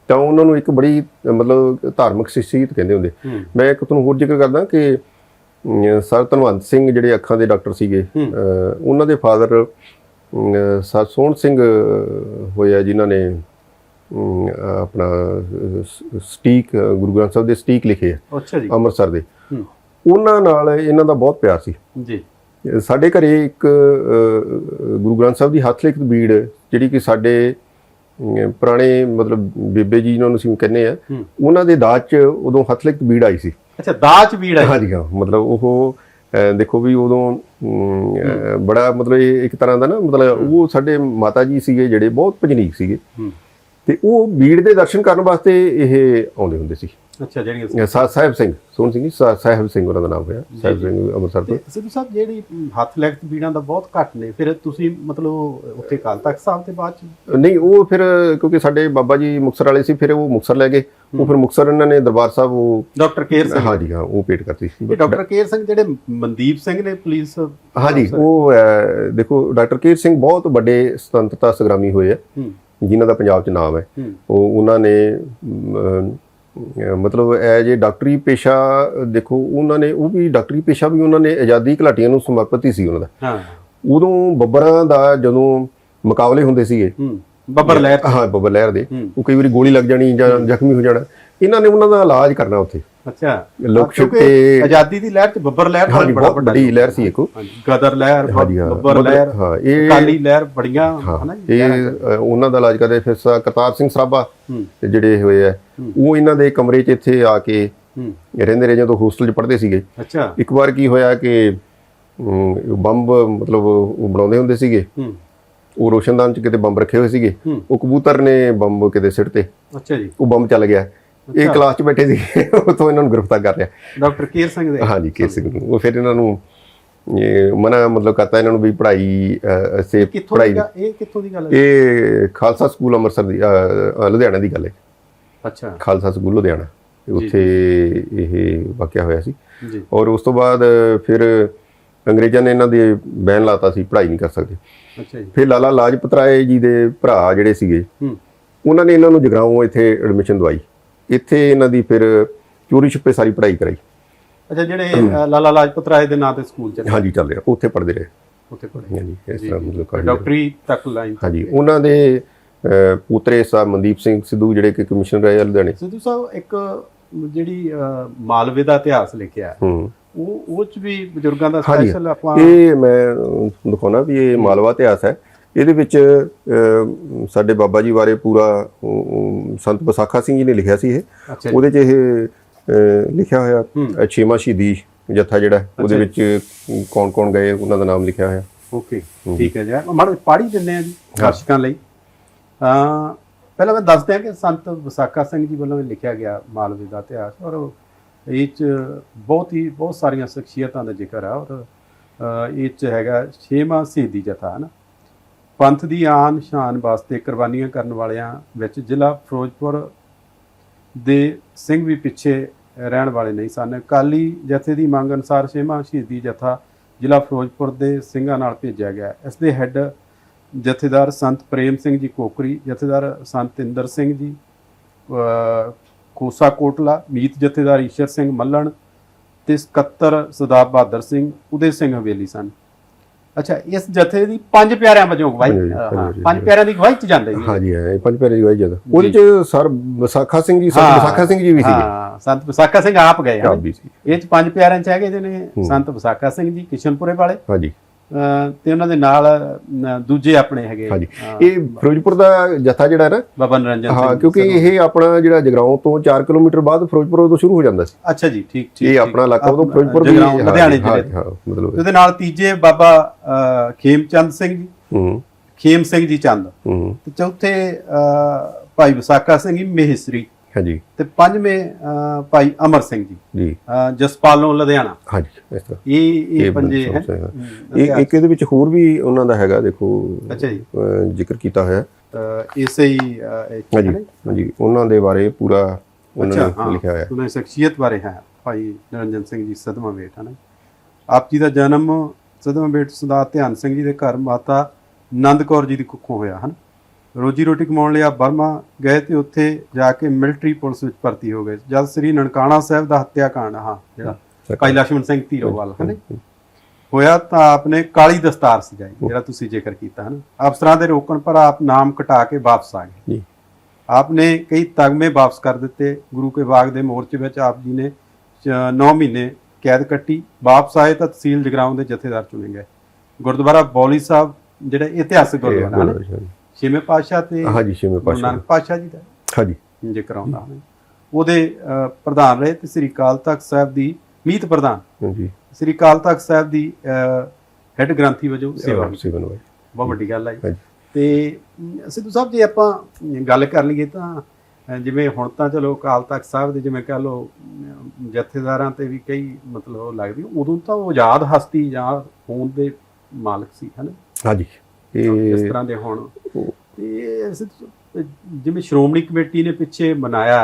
ਤਾਂ ਉਹਨਾਂ ਨੂੰ ਇੱਕ ਬੜੀ ਅ, ਮਤਲਬ ਧਾਰਮਿਕ ਸ਼ਖਸੀਅਤ ਕਹਿੰਦੇ ਹੁੰਦੇ। ਹੂੰ। ਮੈਂ ਇੱਕ ਤੁਹਾਨੂੰ ਹੋਰ ਜ਼ਿਕਰ ਕਰਦਾ ਕਿ ਅਮ, ਸਰ ਧਨਵੰਤ ਸਿੰਘ ਜਿਹੜੇ ਅੱਖਾਂ ਦੇ ਡਾਕਟਰ ਸੀਗੇ। ਅ, ਉਹਨਾਂ ਦੇ ਫਾਦਰ ਸਰ ਸੋਹਣ ਸਿੰਘ ਅ, ਹੋਏ ਆ ਜਿਨ੍ਹਾਂ ਨੇ ਅਮ, ਆਪਣਾ ਅ, ਸ- ਸਟੀਕ ਅ, ਗੁਰੂ ਗ੍ਰੰਥ ਸਾਹਿਬ ਦੇ ਸਟੀਕ ਲਿਖੇ ਆ ਅੱਛਾ ਜੀ। ਅੰਮ੍ਰਿਤਸਰ ਦੇ। ਹੂੰ। ਉਹਨਾਂ ਨਾਲ ਇਹਨਾਂ ਦਾ ਬਹੁਤ ਪਿਆਰ ਸੀ। ਜੀ। ਸਾਡੇ ਘਰੇ ਇੱਕ ਗੁਰੂ ਗ੍ਰੰਥ ਸਾਹਿਬ ਦੀ ਹੱਥ ਲਿਖਤ ਬੀੜ ਜਿਹੜੀ ਕਿ ਸਾਡੇ ਪੁਰਾਣੇ ਮਤਲਬ ਬੇਬੇ ਜੀ ਜਿਹਨਾਂ ਨੂੰ ਅਸੀਂ ਕਹਿੰਦੇ ਆ ਉਹਨਾਂ ਦੇ ਦਾਜ 'ਚ ਉਦੋਂ ਹੱਥ ਲਿਖਤ ਬੀੜ ਆਈ ਸੀ। ਅੱਛਾ ਦਾਚ ਵੀੜ ਹੈ ਹਾਂਜੀ ਹਾਂ ਮਤਲਬ ਉਹ ਦੇਖੋ ਵੀ ਉਦੋਂ ਬੜਾ ਮਤਲਬ ਇੱਕ ਤਰ੍ਹਾਂ ਦਾ ਨਾ ਮਤਲਬ ਉਹ ਸਾਡੇ ਮਾਤਾ ਜੀ ਸੀਗੇ ਜਿਹੜੇ ਬਹੁਤ ਭਜਨੀਕ ਸੀਗੇ। ਤੇ ਉਹ ਬੀੜ ਦੇ ਦਰਸ਼ਨ ਕਰਨ ਵਾਸਤੇ ਇਹ ਆਉਂਦੇ ਹੁੰਦੇ ਸੀ। ਅੱਛਾ ਜਿਹੜੀਆਂ ਸਾਹਿਬ ਸਿੰਘ ਸੋਹਣ ਸਿੰਘ ਜੀ ਸਾਹਿਬ ਸਿੰਘ ਉਹਨਾਂ ਦਾ ਨਾਮ ਹੋਇਆ ਸਾਹਿਬ ਸਿੰਘ ਅੰਮ੍ਰਿਤਸਰ ਤੋਂ। ਸਿੱਧੂ ਸਾਹਿਬ ਜਿਹੜੀ ਹੱਥ ਲਿਖਤ ਬੀੜਾਂ ਦਾ ਬਹੁਤ ਘੱਟ ਨੇ ਫਿਰ ਤੁਸੀਂ ਮਤਲਬ ਉੱਥੇ ਕਾਲ ਤਖਤ ਸਾਹਿਬ ਤੇ ਬਾਅਦ ਚ? ਨਹੀਂ ਉਹ ਫਿਰ ਕਿਉਂਕਿ ਸਾਡੇ ਬਾਬਾ ਜੀ ਮੁਕਸਰ ਵਾਲੇ ਸੀ ਫਿਰ ਉਹ ਮੁਕਸਰ ਲੈ ਗਏ। ਉਹ ਫਿਰ ਮੁਕਸਰ ਇਹਨਾਂ ਨੇ ਦਰਬਾਰ ਸਾਹਿਬ ਉਹ ਡਾਕਟਰ ਕੇਰ ਸਿੰਘ। ਹਾਂਜੀ ਹਾਂ ਉਹ ਪੇਟ ਕਰਤੀ ਸੀ। ਇਹ ਡਾਕਟਰ ਕੇਰ ਸਿੰਘ ਜਿਹੜੇ ਮਨਦੀਪ ਸਿੰਘ ਨੇ ਪੁਲਿਸ ਹਾਂਜੀ ਉਹ ਅਹ, ਦੇਖੋ ਡਾਕਟਰ ਕੀਰ ਸਿੰਘ ਬਹੁਤ ਵੱਡੇ ਸੁਤੰਤਰਤਾ ਸੰਗਰਾਮੀ ਹੋਏ ਆ ਹੂੰ। ਜਿਨ੍ਹਾਂ ਦਾ ਪੰਜਾਬ 'ਚ ਨਾਮ ਹੈ। ਹੂੰ। ਉਹ ਉਹਨਾਂ ਨੇ ਮਤਲਬ ਇਹ ਜੇ ਡਾਕਟਰੀ ਪੇਸ਼ਾ ਦੇਖੋ ਉਹਨਾਂ ਨੇ ਉਹ ਵੀ ਡਾਕਟਰੀ ਪੇਸ਼ਾ ਵੀ ਉਹਨਾਂ ਨੇ ਆਜ਼ਾਦੀ ਘਲਾਟੀਆਂ ਨੂੰ ਸਮਰਪਿਤ ਹੀ ਸੀ ਉਹਨਾਂ ਦਾ। ਹਾਂ। ਉਦੋਂ ਬੱਬਰਾਂ ਦਾ ਜਦੋਂ ਮੁਕਾਬਲੇ ਹੁੰਦੇ ਸੀਗੇ ਹੂੰ ਬੱਬਰ ਲਹਿਰ ਹਾਂ ਬੱਬਰ ਲਹਿਰ ਦੇ। ਉਹ ਕਈ ਵਾਰੀ ਗੋਲੀ ਲੱਗ ਜਾਣੀ ਜਾਂ ਜ਼ਖਮੀ ਹੋ ਜਾਣਾ। ਇਹਨਾਂ ਨੇ ਉਹਨਾਂ ਦਾ ਇਲਾਜ ਕਰਨਾ ਉੱਥੇ। ਅੱਛਾ। ਲੋਕ ਛੁੱਟੇ ਆਜ਼ਾਦੀ ਦੀ ਲਹਿਰ ਚ ਬੱਬਰ ਲਹਿਰ ਹਾਂਜੀ ਬੜਾ ਵੱਡਾ ਲਹਿਰ ਸੀ ਇੱਕ। ਗਦਰ ਲਹਿਰ ਬੱਬਰ ਲਹਿਰ ਹਾਂ ਇਹ ਕਾਲੀ ਲਹਿਰ ਬੜੀਆਂ ਹਨਾ ਇਹ ਉਹਨਾਂ ਦਾ ਇਲਾਜ ਕਰਦੇ ਫਿਰ ਕਰਤਾਰ ਸਿੰਘ ਸਰਾਭਾ ਤੇ ਜਿਹੜੇ ਹੋਏ ਆ ਉਹ ਇਹਨਾਂ ਦੇ ਕਮਰੇ 'ਚ ਇੱਥੇ ਆ ਕੇ ਰਹਿੰਦੇ ਰਹੇ ਜਦੋਂ ਹੋਸਟਲ 'ਚ ਪੜ੍ਹਦੇ ਸੀਗੇ। ਅੱਛਾ। ਇੱਕ ਵਾਰ ਕੀ ਹੋਇਆ ਕਿ ਬੰਬ ਮਤਲਬ ਉਹ ਬਣਾਉਂਦੇ ਹੁੰਦੇ ਸੀਗੇ। ਉਹ ਰੋਸ਼ਨਦਾਨ 'ਚ ਕਿਤੇ ਬੰਬ ਰੱਖੇ ਹੋਏ ਸੀਗੇ। ਉਹ ਕਬੂਤਰ ਨੇ ਬੰਬ ਕਿਤੇ ਸਿੱਟ ਤੇ। ਅੱਛਾ ਜੀ। ਉਹ ਬੰਬ ਚੱਲ ਗਿਆ। ਇਹ ਕਲਾਸ 'ਚ ਬੈਠੇ ਸੀ। ਉਥੋਂ ਇਹਨਾਂ ਨੂੰ ਗ੍ਰਿਫਤਾਰ ਕਰ ਲਿਆ। ਡਾਕਟਰ ਕੇਰ ਸਿੰਘ ਦੇ। ਹਾਂਜੀ ਕੇਸ ਸਿੰਘ ਨੂੰ। ਉਹ ਫਿਰ ਇਹਨਾਂ ਨੂੰ ਇਹ ਮਨਾ ਮਤਲਬ ਕਰਤਾ ਇਹਨਾਂ ਨੂੰ ਵੀ ਪੜ੍ਹਾਈ ਅ, ਸੇ ਕਿੱਥੋਂ ਪੜ੍ਹਾਈ ਇਹ ਕਿੱਥੋਂ ਦੀ ਗੱਲ ਹੈ? ਇਹ ਖਾਲਸਾ ਸਕੂਲ ਅੰਮ੍ਰਿਤਸਰ ਦੀ ਲੁਧਿਆਣਾ ਦੀ ਗੱਲ ਹੈ। ਅੱਛਾ। ਖਾਲਸਾ ਸਕੂਲ ਲੁਧਿਆਣਾ। ਉੱਥੇ ਇਹ ਵਾਕਿਆ ਹੋਇਆ ਸੀ। ਜੀ। ਔਰ ਉਸ ਤੋਂ ਬਾਅਦ ਫਿਰ ਅੰਗਰੇਜ਼ਾਂ ਨੇ ਇਹਨਾਂ ਦੇ ਬੈਨ ਲਾਤਾ ਸੀ ਪੜ੍ਹਾਈ ਨਹੀਂ ਕਰ ਸਕਦੇ। ਅੱਛਾ ਜੀ। ਫਿਰ ਲਾਲਾ ਲਾਜਪਤ ਰਾਏ ਜੀ ਦੇ ਭਰਾ ਜਿਹੜੇ ਸੀਗੇ ਹੂੰ। ਉਹਨਾਂ ਨੇ ਇਹਨਾਂ ਨੂੰ ਜਗਰਾਓਂ ਇੱਥੇ ਐਡਮਿਸ਼ਨ ਦਵਾਈ। ਇੱਥੇ ਇਹਨਾਂ ਦੀ ਫਿਰ ਚੋਰੀ ਛੁਪੇ ਸਾਰੀ ਪੜ੍ਹਾਈ ਕਰਾਈ। ਅੱਛਾ ਜਿਹੜੇ ਅ, ਲਾਲਾ ਲਾਜਪਤ ਰਾਏ ਦੇ ਨਾਂ ਤੇ ਸਕੂਲ ਚ ਹਾਂਜੀ ਚੱਲ ਰਿਹਾ। ਉੱਥੇ ਪੜ੍ਹਦੇ ਰਹੇ। ਉੱਥੇ ਪੜ੍ਹੇ। ਹਾਂਜੀ ਇਸ ਤਰ੍ਹਾਂ। ਮਤਲਬ ਕਾਫੀ ਡਾਕਟਰੀ ਤੱਕ ਲਾਈਨ ਹਾਂਜੀ ਉਹਨਾਂ ਦੇ ਅਹ, ਪੁੱਤਰੇ ਸਾਹਿਬ ਮਨਦੀਪ ਸਿੰਘ ਸਿੱਧੂ ਜਿਹੜੇ ਕਿ ਕਮਿਸ਼ਨਰ ਰਹੇ ਆ ਲੁਧਿਆਣੇ। ਸਿੱਧੂ ਸਾਹਿਬ ਇੱਕ ਜਿਹੜੀ ਮਾਲਵੇ ਦਾ ਇਤਿਹਾਸ ਲਿਖਿਆ ਹੈ, ਹੂੰ। ਉਹ ਉਹ ਚ ਵੀ ਬਜ਼ੁਰਗਾਂ ਦਾ ਹਾਂਜੀ। ਸਪੈਸ਼ਲ ਆਪਾਂ ਇਹ ਮੈਂ ਅਹ, ਦਿਖਾਉਣਾ ਵੀ ਇਹ ਮਾਲਵਾ ਇਤਿਹਾਸ ਹੈ। ਇਹਦੇ ਵਿੱਚ ਸਾਡੇ ਬਾਬਾ ਜੀ ਬਾਰੇ ਪੂਰਾ ਸੰਤ ਬਸਾਖਾ ਸਿੰਘ ਜੀ ਨੇ ਲਿਖਿਆ ਸੀ ਇਹ। ਉਹਦੇ 'ਚ ਇਹ ਲਿਖਿਆ ਹੋਇਆ ਛੇਵਾਂ ਸ਼ਹੀਦੀ ਜੱਥਾ ਜਿਹੜਾ ਉਹਦੇ ਵਿੱਚ ਕੌਣ ਕੌਣ ਗਏ ਉਹਨਾਂ ਦਾ ਨਾਮ ਲਿਖਿਆ ਹੋਇਆ। ਓਕੇ ਠੀਕ ਹੈ ਜੀ। ਮਾੜਾ ਪੜ੍ਹ ਹੀ ਦਿੰਦੇ ਆ ਜੀ ਦਰਸ਼ਕਾਂ ਲਈ। ਅਹ ਪਹਿਲਾਂ ਮੈਂ ਦੱਸ ਦਿਆਂ ਕਿ ਸੰਤ ਵਿਸਾਖਾ ਸਿੰਘ ਜੀ ਵੱਲੋਂ ਲਿਖਿਆ ਗਿਆ ਮਾਲਵੇ ਦਾ ਇਤਿਹਾਸ ਔਰ ਇਹ ਚ ਬਹੁਤ ਹੀ ਬਹੁਤ ਸਾਰੀਆਂ ਸ਼ਖਸੀਅਤਾਂ ਦਾ ਜ਼ਿਕਰ ਹੈ ਔਰ ਇਹ ਚ ਹੈਗਾ ਛੇਵਾਂ ਸ਼ਹੀਦੀ ਜਥਾ ਹੈ ਨਾ? ਪੰਥ ਦੀ ਆਨ ਸ਼ਾਨ ਵਾਸਤੇ ਕੁਰਬਾਨੀਆਂ ਕਰਨ ਵਾਲਿਆਂ ਵਿੱਚ ਜ਼ਿਲ੍ਹਾ ਫਿਰੋਜ਼ਪੁਰ ਦੇ ਸਿੰਘ ਵੀ ਪਿੱਛੇ ਰਹਿਣ ਵਾਲੇ ਨਹੀਂ ਸਨ। ਕਾਲੀ ਜਥੇ ਦੀ ਮੰਗ ਅਨੁਸਾਰ ਛੇਵਾਂ ਸ਼ਹੀਦੀ ਜਥਾ ਜ਼ਿਲ੍ਹਾ ਫਿਰੋਜ਼ਪੁਰ ਦੇ ਸਿੰਘਾਂ ਨਾਲ ਭੇਜਿਆ ਗਿਆ। ਇਸ ਦੇ ਹੈੱਡ ਜਥੇਦਾਰ ਸੰਤ ਪ੍ਰੇਮ ਸਿੰਘ ਜੀ ਕੋਕਰੀ, ਜਥੇਦਾਰ ਸੰਤ ਇੰਦਰ ਸਿੰਘ ਜੀ, ਅਹ ਖੋਸਾ ਕੋਟਲਾ, ਮੀਤ ਜਥੇਦਾਰ ਈਸ਼ਰ ਸਿੰਘ ਮੱਲਣ ਤੇ ਸਕੱਤਰ ਸਰਦਾਰ ਬਹਾਦਰ ਸਿੰਘ, ਉਦੇ ਸਿੰਘ ਹਵੇਲੀ ਸਨ। ਅੱਛਾ ਇਸ ਜਥੇ ਦੀ ਪੰਜ ਪਿਆਰਿਆਂ ਵਜੋਂ ਅਗਵਾਈ। ਹਾਂਜੀ, ਅਹ, ਹਾਂਜੀ, ਹਾਂ, ਹਾਂਜੀ। ਪੰਜ ਪਿਆਰਿਆਂ ਦੀ ਅਗਵਾਈ ਚ ਜਾਂਦੇ ਜੀ। ਹਾਂਜੀ ਹਾਂ ਇਹ ਪੰਜ ਪਿਆਰੇ ਦੀ ਵਾਈ ਜਦ। ਉਹਦੇ 'ਚ ਸਰ ਵਿਸਾਖਾ ਸਿੰਘ ਜੀ ਸੰਤ ਵਿਸਾਖਾ ਸਿੰਘ ਜੀ ਵੀ ਸੀਗੇ। ਹਾਂ ਸੰਤ ਵਿਸਾਖਾ ਸਿੰਘ ਆਪ ਗਏ ਹਨ। ਆਪ ਵੀ ਸੀ। ਇਹ ਚ ਪੰਜ ਪਿਆਰਿਆਂ ਚ ਹੈਗੇ ਜਿਹਨੇ ਸੰਤ ਵਿਸਾਖਾ ਸਿੰਘ ਜੀ ਕਿਸ਼ਨਪੁਰੇ ਵਾਲੇ ਹਾਂਜੀ। ਤੇ ਉਹਨਾਂ ਦੇ ਨਾਲ ਦੂਜੇ ਆਪਣੇ ਹੈਗੇ। ਹਾਂਜੀ। ਇਹ ਫਿਰੋਜ਼ਪੁਰ ਦਾ ਜਥਾ ਜਿਹੜਾ ਹੈ ਨਾ? ਬਾਬਾ ਨਰਿੰਜਨ ਸਿੰਘ ਹਾਂ ਕਿਉਂਕਿ ਇਹ ਆਪਣਾ ਜਿਹੜਾ ਜਗਰਾਉਂ ਤੋਂ 4 ਕਿਲੋਮੀਟਰ ਬਾਅਦ ਫਿਰੋਜ਼ਪੁਰ ਤੋਂ ਸ਼ੁਰੂ ਹੋ ਜਾਂਦਾ ਸੀ। ਅੱਛਾ ਜੀ ਠੀਕ ਠੀਕ ਇਹ ਆਪਣਾ ਇਲਾਕਾ ਉਦੋਂ ਫਿਰੋਜ਼ਪੁਰ ਵੀ ਲੁਧਿਆਣੇ ਹਾਂ, ਜ਼ਿਲ੍ਹੇ ਹਾਂ ਮਤਲਬ ਉਹਦੇ ਨਾਲ ਤੀਜੇ ਬਾਬਾ ਖੇਮਚੰਦ ਸਿੰਘ ਜੀ। ਹੂੰ। ਖੇਮ ਸਿੰਘ ਜੀ ਚੰਦ। ਹੂੰ। ਤੇ ਚੌਥੇ ਭਾਈ ਵਿਸਾਖਾ ਸਿੰਘ ਜੀ ਮੇਹਸਰੀ। ਹਾਂਜੀ। ਤੇ ਪੰਜਵੇਂ ਭਾਈ ਅਮਰ ਸਿੰਘ ਜੀ। ਜੀ। ਜਸਪਾਲੋਂ ਲੁਧਿਆਣਾ। ਹਾਂਜੀ ਇਸ ਤਰ੍ਹਾਂ। ਇਹ ਇਹ ਪੰਜੇ ਹੈ। ਇਹ ਇੱਕ ਇਹਦੇ ਵਿੱਚ ਹੋਰ ਵੀ ਉਹਨਾਂ ਦਾ ਹੈਗਾ ਦੇਖੋ ਅੱਛਾ ਜੀ। ਜ਼ਿਕਰ ਕੀਤਾ ਹੋਇਆ। ਤਾਂ ਇਸੇ ਹੀ ਹਾਂਜੀ? ਹਾਂਜੀ। ਉਹਨਾਂ ਦੇ ਬਾਰੇ ਪੂਰਾ ਉਹਨਾਂ ਨੇ ਲਿਖਿਆ ਹੋਇਆ। ਉਹਨਾਂ ਦੀ ਸ਼ਖਸੀਅਤ ਬਾਰੇ ਹੈ। ਭਾਈ ਨਰਿੰਜਨ ਸਿੰਘ ਜੀ ਸਦਮਾ ਬੇਟ ਹਨ ਆਪ ਜੀ ਦਾ ਜਨਮ ਸਦਮਾ ਬੇਟ ਸਰਦਾਰ ਧਿਆਨ ਸਿੰਘ ਜੀ ਦੇ ਘਰ ਮਾਤਾ ਨੰਦ ਕੌਰ ਜੀ ਦੀ ਕੁੱਖੋਂ ਹੋਇਆ ਹਨ ਰੋਜੀ ਰੋਟੀ ਕਮਾਉਣ ਲਈ ਆ ਬਰਮਾ ਗਏ ਤੇ ਉੱਥੇ ਜਾ ਕੇ ਮਿਲਟਰੀ ਪੁਲਿਸ ਵਿੱਚ ਭਰਤੀ ਹੋ ਗਏ। ਜਦ ਸ੍ਰੀ ਨਨਕਾਣਾ ਸਾਹਿਬ ਦਾ ਹੱਤਿਆਕਾਂਡ ਹਾਂ ਜਿਹੜਾ ਭਾਈ ਲక్ష్మణ ਸਿੰਘ ਧੀਰੋਵਾਲ ਹਨੇ ਹੋਇਆ ਤਾਂ ਆਪਨੇ ਕਾਲੀ ਦਸਤਾਰ ਸਜਾਈ ਜਿਹੜਾ ਤੁਸੀਂ ਜ਼ਿਕਰ ਕੀਤਾ ਹਨ ਅਫਸਰਾਂ ਦੇ ਰੋਕਣ ਪਰ ਆਪ ਨਾਮ ਕਟਾ ਕੇ ਵਾਪਸ ਆ ਗਏ। ਜੀ। ਆਪਨੇ ਕਈ ਤਗਮੇ ਵਾਪਸ ਕਰ ਦਿੱਤੇ। ਗੁਰੂ ਕੇ ਬਾਗ ਦੇ ਮੋਰਚੇ ਵਿੱਚ ਆਪ ਜੀ ਨੇ 9 ਮਹੀਨੇ ਕੈਦ ਕੱਟੀ। ਵਾਪਸ ਆਏ ਤਾਂ ਤਹਿਸੀਲ ਜਗਰਾਉਂ ਦੇ ਜਥੇਦਾਰ ਚੁਣੇ ਗਏ। ਗੁਰਦੁਆਰਾ ਬੌਲੀ ਸਾਹਿਬ ਜਿਹੜਾ ਇਤਿਹਾਸਿਕ ਗੁਰਦੁਆਰਾ ਹੈ ਛੇਵੇਂ ਪਾਤਸ਼ਾਹ ਤੇ ਹਾਂਜੀ ਛੇਵੇਂ ਪਾਸ਼ਾ ਨਾਨਕ ਪਾਤਸ਼ਾਹ ਜੀ ਦਾ ਹਾਂਜੀ। ਜ਼ਿਕਰ ਆਉਂਦਾ ਹੈ ਉਹਦੇ ਪ੍ਰਧਾਨ ਰਹੇ ਤੇ ਸ੍ਰੀ ਅਕਾਲ ਤਖਤ ਸਾਹਿਬ ਦੀ ਮੀਤ ਪ੍ਰਧਾਨ। ਹਾਂਜੀ। ਸ੍ਰੀ ਅਕਾਲ ਤਖਤ ਸਾਹਿਬ ਦੀ ਹੈੱਡ ਗ੍ਰੰਥੀ ਵਜੋਂ ਸੇਵਾ। ਵਾਈ ਬਹੁਤ ਵੱਡੀ ਗੱਲ ਹੈ ਜੀ। ਤੇ ਸਿੱਧੂ ਸਾਹਿਬ ਜੇ ਆਪਾਂ ਗੱਲ ਕਰ ਲਈਏ ਤਾਂ ਜਿਵੇਂ ਹੁਣ ਤਾਂ ਚਲੋ ਅਕਾਲ ਤਖਤ ਸਾਹਿਬ ਦੇ ਜਿਵੇਂ ਕਹ ਅਮ, ਜਥੇਦਾਰਾਂ ਤੇ ਵੀ ਕਈ ਮਤਲਬ ਲੱਗਦੀ ਉਦੋਂ ਤਾਂ ਉਹ ਆਜ਼ਾਦ ਹਸਤੀ ਜਾਂ ਹੋਣ ਦੇ ਮਾਲਕ ਸੀ ਹਨ ਹਾਂਜੀ। ਇਸ ਇਹ ਤਰ੍ਹਾਂ ਦੇ ਹੁਣ ਸਿੱਧੂ- ਜਿਵੇਂ ਸ਼੍ਰੋਮਣੀ ਕਮੇਟੀ ਨੇ ਪਿੱਛੇ ਮਨਾਇਆ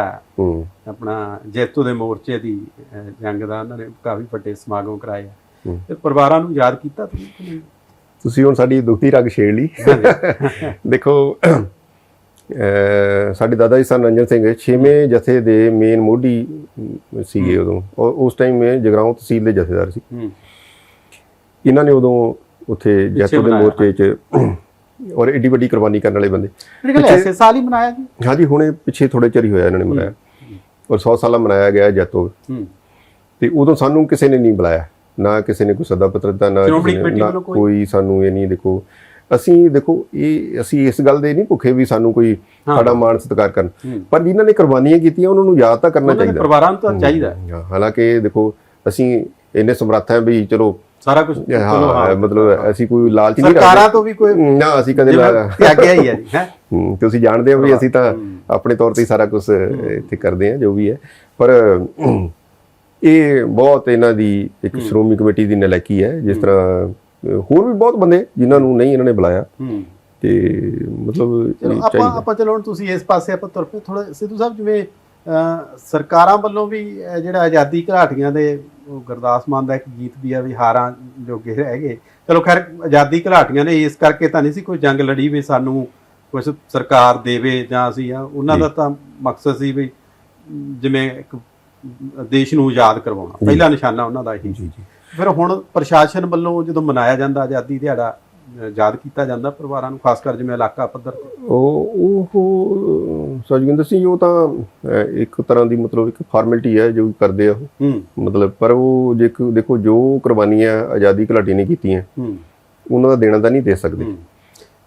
ਆਪਣਾ ਜੈਤੋ ਦੇ ਮੋਰਚੇ ਦੀ ਜੰਗ ਦਾ ਉਹਨਾਂ ਨੇ ਕਾਫੀ ਵੱਡੇ ਸਮਾਗਮ ਕਰਾਏ। ਤੇ ਪਰਿਵਾਰਾਂ ਨੂੰ ਯਾਦ ਕੀਤਾ ਤੁਸੀਂ ਹੁਣ ਸਾਡੀ ਦੁਖਤੀ ਰਗ ਛੇੜ ਲਈ। ਦੇਖੋ ਸਾਡੇ ਦਾਦਾ ਜੀ ਸਨ ਰੰਜਨ ਸਿੰਘ ਛੇਵੇਂ ਜਥੇ ਦੇ ਮੇਨ ਮੋਢੀ ਸੀਗੇ ਉਦੋਂ। ਉਸ ਟਾਈਮ ਇਹ ਜਗਰਾਉਂ ਤਹਿਸੀਲ ਦੇ ਜਥੇਦਾਰ ਸੀ। ਇਹਨਾਂ ਨੇ ਉਦੋਂ ਉੱਥੇ ਜੈਤੋ ਦੇ ਮੋਰਚੇ 'ਚ ਔਰ ਏਡੀ ਵੱਡੀ ਕੁਰਬਾਨੀ ਕਰਨ ਵਾਲੇ ਬੰਦੇ। ਮੇਰੇ ਖਿਆਲ ਐਸੇ ਸਾਲ ਹੀ ਮਨਾਇਆ ਜੀ ਹਾਂਜੀ ਹੁਣੇ ਪਿੱਛੇ ਥੋੜੇ ਚਿਰ ਹੀ ਹੋਇਆ ਇਹਨਾਂ ਨੇ ਮਨਾਇਆ। ਔਰ 100 ਸਾਲਾ ਮਨਾਇਆ ਗਿਆ ਜੈਤੋ ਹੂੰ। ਤੇ ਉਦੋਂ ਸਾਨੂੰ ਕਿਸੇ ਨੇ ਨਹੀਂ ਬੁਲਾਇਆ। ਨਾ ਕਿਸੇ ਨੇ ਕੋਈ ਸੱਦਾ ਪੱਤਰ ਦਿੱਤਾ ਨਾ ਕੋਈ? ਸਾਨੂੰ ਇਹ ਨਹੀਂ ਦੇਖੋ। ਅਸੀਂ ਦੇਖੋ ਇਹ ਅਸੀਂ ਇਸ ਗੱਲ ਦੇ ਨਹੀਂ ਭੁੱਖੇ ਵੀ ਸਾਨੂੰ ਕੋਈ। ਸਾਡਾ ਮਾਣ ਸਤਿਕਾਰ ਕਰਨ। ਪਰ ਜਿਨ੍ਹਾਂ ਨੇ ਕੁਰਬਾਨੀਆਂ ਕੀਤੀਆਂ ਉਹਨਾਂ ਨੂੰ ਯਾਦ ਤਾਂ ਕਰਨਾ ਦੇ ਚਾਹੀਦਾ। ਪਰਿਵਾਰਾਂ ਨੂੰ ਤਾਂ ਚਾਹੀਦਾ। ਹੈ। ਹਾਂ, ਹਾਲਾਂਕਿ ਦੇਖੋ ਅਸੀਂ ਇੰਨੇ ਸਮਰੱਥ ਹਾਂ ਵੀ ਚਲੋ ਸਾਰਾ ਕੁਝ ਹਾਂ ਮਤਲਬ ਅਸੀਂ ਕੋਈ ਲਾਲਚ ਨਹੀਂ ਸਰਕਾਰਾਂ ਤੋਂ ਵੀ ਕੋਈ ਨਾ ਅਸੀਂ ਕਦੇ ਤਿਆਗਿਆ ਹੀ ਹੈ। ਜੀ ਤੁਸੀਂ ਜਾਣਦੇ ਹੋ ਵੀ ਅਸੀਂ ਤਾਂ ਆਪਣੇ ਤੌਰ ਤੇ ਸਾਰਾ ਕੁਝ ਇੱਥੇ ਕਰਦੇ ਹਾਂ ਜੋ ਵੀ ਹੈ। ਪਰ ਇਹ ਬਹੁਤ ਇਹਨਾਂ ਦੀ ਇੱਕ ਸ਼੍ਰੋਮਣੀ ਕਮੇਟੀ ਦੀ ਨਲਾਇਕੀ ਹੈ ਜਿਸ ਤਰ੍ਹਾਂ ਹੋਰ ਵੀ ਬਹੁਤ ਬੰਦੇ ਜਿਨ੍ਹਾਂ ਨੂੰ ਨਹੀਂ ਇਹਨਾਂ ਨੇ ਬੁਲਾਇਆ। ਤੇ ਮਤਲਬ ਆਪਾਂ ਆਪਾਂ ਚਲੋ ਹੁਣ ਤੁਸੀਂ ਇਸ ਪਾਸੇ ਆਪਾਂ ਤੁਰ ਪਏ। ਥੋੜਾ ਸਿੱਧੂ ਸਾਹਿਬ ਜਿਵੇਂ ਸਰਕਾਰਾਂ ਵੱਲੋਂ ਵੀ ਜਿਹੜਾ ਆਜ਼ਾਦੀ ਘਰਾਟੀਆਂ ਦੇ ਗੁਰਦਾਸ ਮਾਨ ਦਾ ਇੱਕ ਗੀਤ ਵੀ ਆ ਵੀ ਹਾਰਾਂ ਜੋਗੇ ਰਹਿ ਗਏ। ਚਲੋ ਖੈਰ ਆਜ਼ਾਦੀ ਘਰਾਟੀਆਂ ਨੇ ਇਸ ਕਰਕੇ ਤਾਂ ਨਹੀਂ ਸੀ ਕੋਈ ਜੰਗ ਲੜੀ ਵੀ ਸਾਨੂੰ ਕੁਝ ਸਰਕਾਰ ਦੇਵੇ ਜਾਂ ਅਸੀਂ ਆ। ਉਹਨਾਂ ਦਾ ਤਾਂ ਮਕਸਦ ਸੀ ਵੀ ਜਿਵੇਂ ਇੱਕ ਦੇਸ਼ ਨੂੰ ਆਜ਼ਾਦ ਕਰਵਾਉਣਾ। ਪਹਿਲਾ ਨਿਸ਼ਾਨਾ ਉਹਨਾਂ ਦਾ ਇਹੀ ਜੀ ਜੀ। ਫਿਰ ਹੁਣ ਪ੍ਰਸ਼ਾਸਨ ਵੱਲੋਂ ਜਦੋਂ ਮਨਾਇਆ ਜਾਂਦਾ ਆਜ਼ਾਦੀ ਦਿਹਾੜਾ ਯਾਦ ਕੀਤਾ ਜਾਂਦਾ ਪਰਿਵਾਰਾਂ ਨੂੰ ਖਾਸ ਕਰ ਜਿਵੇਂ ਇਲਾਕਾ ਪੱਧਰ ਤੇ? ਉਹ ਉਹ ਸਜਵਿੰਦਰ ਸਿੰਘ ਉਹ ਤਾਂ ਅਹ, ਇੱਕ ਤਰ੍ਹਾਂ ਦੀ ਮਤਲਬ ਇੱਕ ਫਾਰਮੈਲਿਟੀ ਹੈ ਜੋ ਕਰਦੇ ਆ ਉਹ। ਹੂੰ। ਮਤਲਬ ਪਰ ਉਹ ਜੇ ਕੋ- ਦੇਖੋ ਜੋ ਕੁਰਬਾਨੀਆਂ ਆਜ਼ਾਦੀ ਘੁਲਾਟੀ ਨੇ ਕੀਤੀਆਂ ਹੂੰ। ਉਹਨਾਂ ਦਾ ਦੇਣਾ ਤਾਂ ਨਹੀਂ ਦੇ ਸਕਦੇ। ਹੂੰ।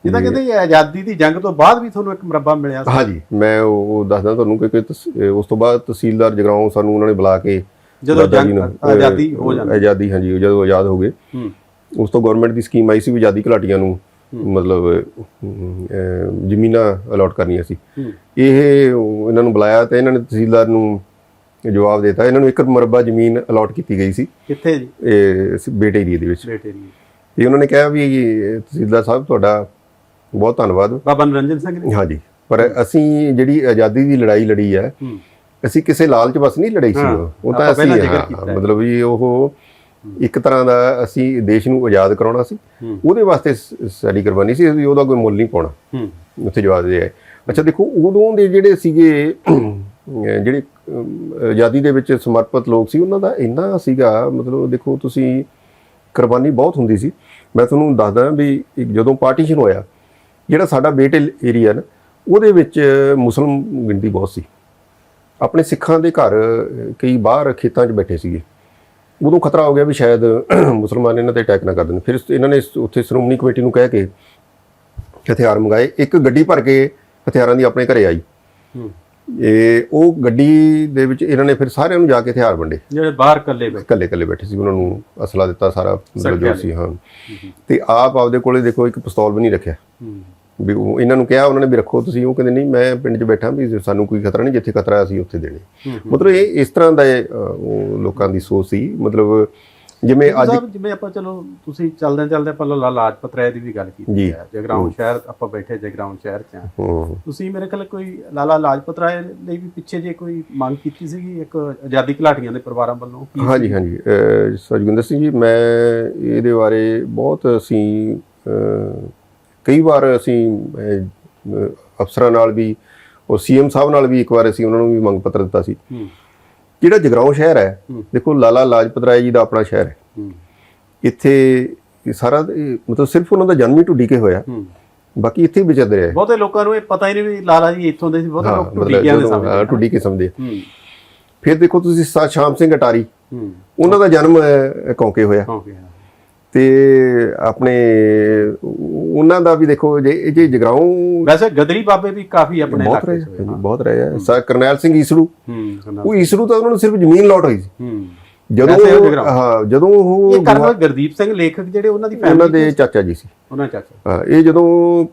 ਜਿੱਦਾਂ ਕਹਿੰਦੇ ਇਹ ਆਜ਼ਾਦੀ ਦੀ ਜੰਗ ਤੋਂ ਬਾਅਦ ਵੀ ਤੁਹਾਨੂੰ ਇੱਕ ਮੁਰੱਬਾ ਮਿਲਿਆ ਸੀ। ਹਾਂਜੀ ਮੈਂ ਉਹ ਉਹ ਦੱਸਦਾ ਤੁਹਾਨੂੰ ਕਿ ਕਿ ਤਸ- ਅਹ, ਉਸ ਤੋਂ ਬਾਅਦ ਤਹਿਸੀਲਦਾਰ ਜਗਰਾਉਂ ਸਾਨੂੰ ਉਹਨਾਂ ਨੇ ਬੁਲਾ ਕੇ ਜਦੋਂ ਦਾਦਾ ਜੀ ਜੰਗ ਨੂੰ, ਅਹ, ਆਜ਼ਾਦੀ ਹੋ ਜਾਂਦੀ। ਆਜ਼ਾਦੀ ਹਾਂਜੀ ਜਦੋਂ ਆਜ਼ਾਦ ਹੋ ਗਏ। ਹੂੰ। ਉਸ ਤੋਂ ਗਵਰਨਮੈਂਟ ਦੀ ਸਕੀਮ ਆਈ ਸੀ ਵੀ ਆਜ਼ਾਦੀ ਘੁਲਾਟੀਆਂ ਨੂੰ ਮਤਲਬ ਜ਼ਮੀਨਾਂ ਅਲਾਟ ਕਰਨੀਆਂ ਸੀ। ਇਹ ਇਹਨਾਂ ਨੂੰ ਬੁਲਾਇਆ ਤੇ ਇਹਨਾਂ ਨੇ ਤਹਿਸੀਲਦਾਰ ਨੂੰ ਜਵਾਬ ਦਿੱਤਾ। ਇਹਨਾਂ ਨੂੰ ਇੱਕ ਮੁਰੱਬਾ ਜ਼ਮੀਨ ਅਲਾਟ ਕੀਤੀ ਗਈ ਸੀ। ਕਿੱਥੇ ਜੀ? ਇਹ ਬੇਟ ਏਰੀਆ ਦੇ ਵਿੱਚ। ਬੇਟੇ ਦੀ ਇਹ ਉਹਨਾਂ ਨੇ ਕਿਹਾ ਵੀ ਤਹਿਸੀਲਦਾਰ ਸਾਹਿਬ ਤੁਹਾਡਾ ਬਹੁਤ ਧੰਨਵਾਦ। ਬਾਬਾ ਨਰਿੰਦਰ ਸਿੰਘ ਨੇ ਹਾਂਜੀ। ਪਰ ਅਸੀਂ ਜਿਹੜੀ ਆਜ਼ਾਦੀ ਦੀ ਲੜਾਈ ਲੜੀ ਹੈ ਅਸੀਂ ਕਿਸੇ ਲਾਲਚ ਬਸ ਨਹੀਂ ਲੜਾਈ ਸੀ ਉਹ। ਤਾਂ ਅਸੀਂ। ਮਤਲਬ ਵੀ ਉਹ ਇੱਕ ਤਰ੍ਹਾਂ ਦਾ ਅਸੀਂ ਦੇਸ਼ ਨੂੰ ਆਜ਼ਾਦ ਕਰਾਉਣਾ ਸੀ। ਉਹਦੇ ਵਾਸਤੇ ਸਾਡੀ ਕੁਰਬਾਨੀ ਸੀ ਉਹਦਾ ਕੋਈ ਮੁੱਲ ਨਹੀਂ ਪਾਉਣਾ। ਉੱਥੇ ਜਵਾਬ ਦੇ ਆਏ। ਅੱਛਾ ਦੇਖੋ ਉਦੋਂ ਦੇ ਜਿਹੜੇ ਸੀਗੇ ਜਿਹੜੇ ਆਜ਼ਾਦੀ ਦੇ ਵਿੱਚ ਸਮਰਪਿਤ ਲੋਕ ਸੀ ਉਹਨਾਂ ਦਾ ਇੰਨਾ ਸੀਗਾ ਮਤਲਬ ਦੇਖੋ ਤੁਸੀਂ ਕੁਰਬਾਨੀ ਬਹੁਤ ਹੁੰਦੀ ਸੀ। ਮੈਂ ਤੁਹਾਨੂੰ ਦੱਸਦਾ ਵੀ ਜਦੋਂ ਪਾਰਟੀਸ਼ਨ ਹੋਇਆ ਜਿਹੜਾ ਸਾਡਾ ਬੇਟ ਏਰੀਆ ਨਾ ਉਹਦੇ ਵਿੱਚ ਮੁਸਲਮ ਗਿਣਤੀ ਬਹੁਤ ਸੀ। ਆਪਣੇ ਸਿੱਖਾਂ ਦੇ ਘਰ ਕਈ ਬਾਹਰ ਖੇਤਾਂ 'ਚ ਬੈਠੇ ਸੀਗੇ। ਉਦੋਂ ਖਤਰਾ ਹੋ ਗਿਆ ਵੀ ਸ਼ਾਇਦ ਮੁਸਲਮਾਨ ਇਹਨਾਂ ਤੇ ਅਟੈਕ ਨਾ ਕਰ ਦੇਣ। ਫਿਰ ਇਹਨਾਂ ਨੇ ਉੱਥੇ ਸ਼੍ਰੋਮਣੀ ਕਮੇਟੀ ਨੂੰ ਕਹਿ ਕੇ ਹਥਿਆਰ ਮੰਗਾਏ। ਇੱਕ ਗੱਡੀ ਭਰ ਕੇ ਹਥਿਆਰਾਂ ਦੀ ਆਪਣੇ ਘਰੇ ਆਈ। ਇਹ ਉਹ ਗੱਡੀ ਦੇ ਵਿੱਚ ਇਹਨਾਂ ਨੇ ਫਿਰ ਸਾਰਿਆਂ ਨੂੰ ਜਾ ਕੇ ਹਥਿਆਰ ਵੰਡੇ। ਜਿਹੜੇ ਬਾਹਰ ਇਕੱਲੇ ਬੈਠੇ। ਇਕੱਲੇ ਇਕੱਲੇ ਬੈਠੇ ਸੀ। ਉਹਨਾਂ ਨੂੰ ਅਸਲਾ ਦਿੱਤਾ ਸਾਰਾ ਮਤਲਬ ਜੋ ਸੀ ਹਾਂ। ਤੇ ਆਪ ਆਪਦੇ ਕੋਲੇ ਦੇਖੋ ਇੱਕ ਪਿਸਤੌਲ ਵੀ ਨਹੀਂ ਰੱਖਿਆ। ਵੀ ਉਹ ਇਹਨਾਂ ਨੂੰ ਕਿਹਾ ਉਹਨਾਂ ਨੇ ਵੀ ਰੱਖੋ ਤੁਸੀਂ ਉਹ ਕਹਿੰਦੇ ਨਹੀਂ ਮੈਂ ਪਿੰਡ 'ਚ ਬੈਠਾ ਵੀ ਸਾਨੂੰ ਕੋਈ ਖਤਰਾ ਨਹੀਂ ਜਿੱਥੇ ਖਤਰਾ ਅਸੀਂ ਉੱਥੇ ਦੇਣੇ। ਮਤਲਬ ਇਹ ਇਸ ਤਰ੍ਹਾਂ ਦਾ ਉਹ ਲੋਕਾਂ ਦੀ ਸੋਚ ਸੀ। ਮਤਲਬ ਜਿਵੇਂ ਅੱਜ ਜਿਵੇਂ ਆਪਾਂ ਚਲੋ ਤੁਸੀਂ ਚੱਲਦੇ ਚੱਲਦੇ ਲਾਲਾ ਲਾਜਪਤ ਰਾਏ ਦੀ ਵੀ ਗੱਲ ਕੀਤੀ ਜੀ। ਹੈ। ਜਗਰਾਉਂ ਸ਼ਹਿਰ ਆਪਾਂ ਬੈਠੇ ਜਗਰਾਉਂ ਸ਼ਹਿਰ ਚ ਤੁਸੀਂ ਮੇਰੇ ਖਿਆਲ ਕੋਈ ਲਾਲਾ ਲਾਜਪਤ ਰਾਏ ਲਈ ਵੀ ਪਿੱਛੇ ਜੇ ਕੋਈ ਮੰਗ ਕੀਤੀ ਸੀਗੀ ਇੱਕ ਆਜ਼ਾਦੀ ਘੁਲਾਟੀਆਂ ਦੇ ਪਰਿਵਾਰਾਂ ਵੱਲੋਂ? ਹਾਂਜੀ ਹਾਂਜੀ। ਸਰਜਿੰਦਰ ਸਿੰਘ ਜੀ ਮੈਂ ਇਹਦੇ ਬਾਰੇ ਬਹੁਤ ਅਸੀਂ ਕਈ ਵਾਰ ਅਸੀਂ ਅਫਸਰਾਂ ਨਾਲ ਵੀ ਔਰ ਸੀਐਮ ਸਾਹਿਬ ਨਾਲ ਵੀ ਇੱਕ ਵਾਰ ਅਸੀਂ ਉਹਨਾਂ ਨੂੰ ਵੀ ਮੰਗ ਪੱਤਰ ਦਿੱਤਾ ਸੀ। ਜਿਹੜਾ ਜਗਰਾਉਂ ਸ਼ਹਿਰ ਹੈ। ਦੇਖੋ ਲਾਲਾ ਲਾਜਪਤ ਰਾਏ ਜੀ ਦਾ ਆਪਣਾ ਸ਼ਹਿਰ ਹੈ। ਇੱਥੇ ਸਾਰਾ ਮਤਲਬ ਸਿਰਫ ਉਹਨਾਂ ਦਾ ਜਨਮ ਹੀ ਢੁੱਡੀ ਕੇ ਹੋਇਆ। ਬਾਕੀ ਇੱਥੇ ਹੀ ਵਿਚਰਦੇ ਰਹੇ। ਬਹੁਤੇ ਲੋਕਾਂ ਨੂੰ ਇਹ ਪਤਾ ਹੀ ਨਹੀਂ ਵੀ ਲਾਲਾ ਜੀ ਇੱਥੋਂ ਦੇ ਸੀ ਬਹੁਤੇ ਲੋਕ ਦੇ ਜਦੋਂ, ਸਮਝਦੇ ਢੁੱਡੀ ਕੇ ਸਮਝਦੇ ਫਿਰ ਦੇਖੋ ਤੁਸੀਂ ਸ਼ਾਮ ਸਿੰਘ ਅਟਾਰੀ। ਉਹਨਾਂ ਦਾ ਜਨਮ ਕੌਂਕੇ ਹੋਇਆ। ਤੇ ਆਪਣੇ ਉਹਨਾਂ ਦਾ ਵੀ ਦੇਖੋ ਜੇ ਜੇ ਜਗਰਾਉਂ ਵੈਸੇ ਗਦਰੀ ਬਾਬੇ ਵੀ ਕਾਫੀ ਆਪਣੇ ਬਹੁਤ ਰਹੇ ਬਹੁਤ ਰਹੇ ਆ। ਸਰ ਕਰਨੈਲ ਸਿੰਘ ਸੁਣਾ। ਉਹ ਈਸੜੂ ਤਾਂ ਉਹਨਾਂ ਨੂੰ ਸਿਰਫ ਜ਼ਮੀਨ ਲੋਟ ਹੋਈ ਸੀ। ਜਦੋਂ। ਹਾਂ ਜਦੋਂ ਉਹ ਇਹ ਕਰਨਲ ਗੁਰਦੀਪ ਸਿੰਘ ਲੇਖਕ ਜਿਹੜੇ ਉਹਨਾਂ ਦੀ ਉਹਨਾਂ ਫੈਮਿਲੀ ਦੇ ਚਾਚਾ ਜੀ ਸੀ। ਉਹਨਾਂ ਚਾਚਾ। ਹਾਂ ਇਹ ਜਦੋਂ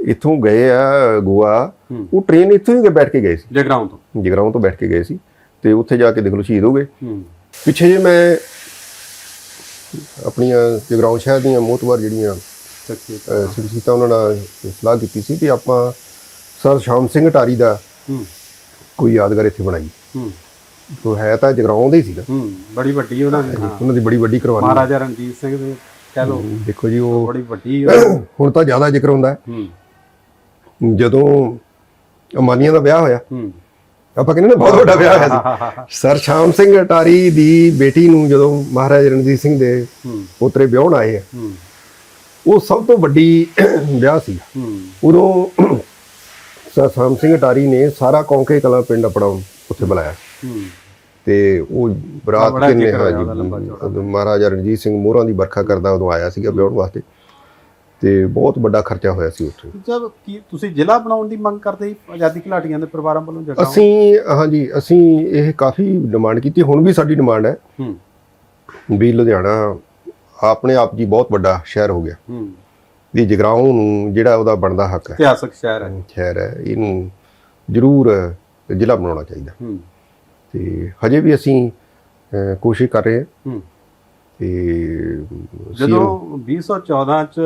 ਇੱਥੋਂ ਗਏ ਆ ਗੋਆ। ਉਹ ਟ੍ਰੇਨ ਇੱਥੋਂ ਹੀ ਬੈਠ ਕੇ ਗਏ ਸੀ। ਜਗਰਾਉਂ ਤੋਂ। ਜਗਰਾਉਂ ਤੋਂ ਬੈਠ ਕੇ ਗਏ ਸੀ। ਤੇ ਉੱਥੇ ਜਾ ਕੇ ਦੇਖ ਲਓ ਸ਼ਹੀਦ ਹੋ ਗਏ। ਪਿੱਛੇ ਜੇ ਮੈਂ ਆਪਣੀਆਂ ਜਗਰਾਉਂ ਸ਼ਹਿਰ ਦੀਆਂ ਮੋਤਵਾਰ ਜਿਹੜੀਆਂ ਸੱਚੀ ਸਿਰਸੀਤਾ ਉਹਨਾਂ ਨਾਲ ਸਲਾਹ ਕੀਤੀ ਸੀ ਕਿ ਆਪਾਂ ਸਰ ਸ਼ਾਮ ਸਿੰਘ ਟਾਰੀ ਦਾ ਕੋਈ ਯਾਦਗਾਰ ਇੱਥੇ ਬਣਾਈ ਹੂੰ। ਉਹ ਹੈ ਤਾਂ ਜਗਰਾਉਂ ਦਾ ਹੀ ਸੀਗਾ। ਹੂੰ ਬੜੀ ਵੱਡੀ ਉਹਨਾਂ ਦੀ ਉਹਨਾਂ ਦੀ ਬੜੀ ਵੱਡੀ ਕੁਰਬਾਨੀ ਮਹਾਰਾਜਾ ਰਣਜੀਤ ਸਿੰਘ ਦੇ ਕਹਿ ਲੋ ਦੇਖੋ ਜੀ ਉਹ ਬੜੀ ਵੱਡੀ ਹੁਣ ਤਾਂ ਜ਼ਿਆਦਾ ਜ਼ਿਕਰ ਹੁੰਦਾ ਜਦੋਂ ਅਮਾਨੀਆਂ ਦਾ ਵਿਆਹ ਹੋਇਆ ਹੂੰ। ਆਪਾਂ ਕਹਿੰਦੇ ਨਾ ਬਹੁਤ ਵੱਡਾ ਵਿਆਹ ਹੋਇਆ ਸੀ। ਸਰ ਸ਼ਾਮ ਸਿੰਘ ਅਟਾਰੀ ਦੀ ਬੇਟੀ ਨੂੰ ਜਦੋਂ ਮਹਾਰਾਜਾ ਰਣਜੀਤ ਸਿੰਘ ਦੇ ਪੋਤਰੇ ਵਿਆਹਣ ਆਏ ਆ ਉਹ ਸਭ ਤੋਂ ਵੱਡੀ ਵਿਆਹ ਸੀ। ਉਦੋਂ ਸਰ ਸ਼ਾਮ ਸਿੰਘ ਅਟਾਰੀ ਨੇ ਸਾਰਾ ਕੌਂਕੇ ਕਲਾ ਪਿੰਡ ਆਪਣਾ ਉੱਥੇ ਬੁਲਾਇਆ। ਤੇ ਉਹ ਬਰਾਤ ਕਿੰਨੇ ਜ਼ਿਕਰ ਹੋਇਆ ਹਾਂ ਉਹਦਾ ਲੰਬਾ ਚੌੜਾ। ਜੀ ਮਹਾਰਾਜਾ ਰਣਜੀਤ ਸਿੰਘ ਮੋਹਰਾਂ ਦੀ ਵਰਖਾ ਕਰਦਾ ਉਦੋਂ ਆਇਆ ਸੀਗਾ ਵਿਆਹਣ ਵਾਸਤੇ। ਤੇ ਬਹੁਤ ਵੱਡਾ ਖਰਚਾ ਹੋਇਆ ਸੀ ਉੱਥੇ। ਜਦ ਕੀ ਤੁਸੀਂ ਜ਼ਿਲ੍ਹਾ ਬਣਾਉਣ ਦੀ ਮੰਗ ਕਰਦੇ ਸੀ ਆਜ਼ਾਦੀ ਘੁਲਾਟੀਆਂ ਦੇ ਪਰਿਵਾਰਾਂ ਵੱਲੋਂ ਜਗਰਾਉਂ ਅਸੀਂ ਹਾਂਜੀ ਅਸੀਂ ਇਹ ਕਾਫੀ ਡਿਮਾਂਡ ਕੀਤੀ ਹੁਣ ਵੀ ਸਾਡੀ ਡਿਮਾਂਡ ਹੈ। ਹੂੰ। ਵੀ ਲੁਧਿਆਣਾ ਆਪਣੇ ਆਪ ਜੀ ਬਹੁਤ ਵੱਡਾ ਸ਼ਹਿਰ ਹੋ ਗਿਆ। ਹੂੰ। ਵੀ ਜਗਰਾਉਂ ਨੂੰ ਜਿਹੜਾ ਉਹਦਾ ਬਣਦਾ ਹੱਕ ਹੈ। ਇਤਿਹਾਸਕ ਸ਼ਹਿਰ ਹੈ। ਸ਼ਹਿਰ ਹੈ ਇਹਨੂੰ ਜ਼ਰੂਰ ਜ਼ਿਲ੍ਹਾ ਬਣਾਉਣਾ ਚਾਹੀਦਾ। ਹੂੰ। ਤੇ ਹਜੇ ਵੀ ਅਸੀਂ ਕੋਸ਼ਿਸ਼ ਕਰ ਰਹੇ ਹਾਂ। ਹੂੰ। ਤੇ ਜਦੋਂ 2014 ਚ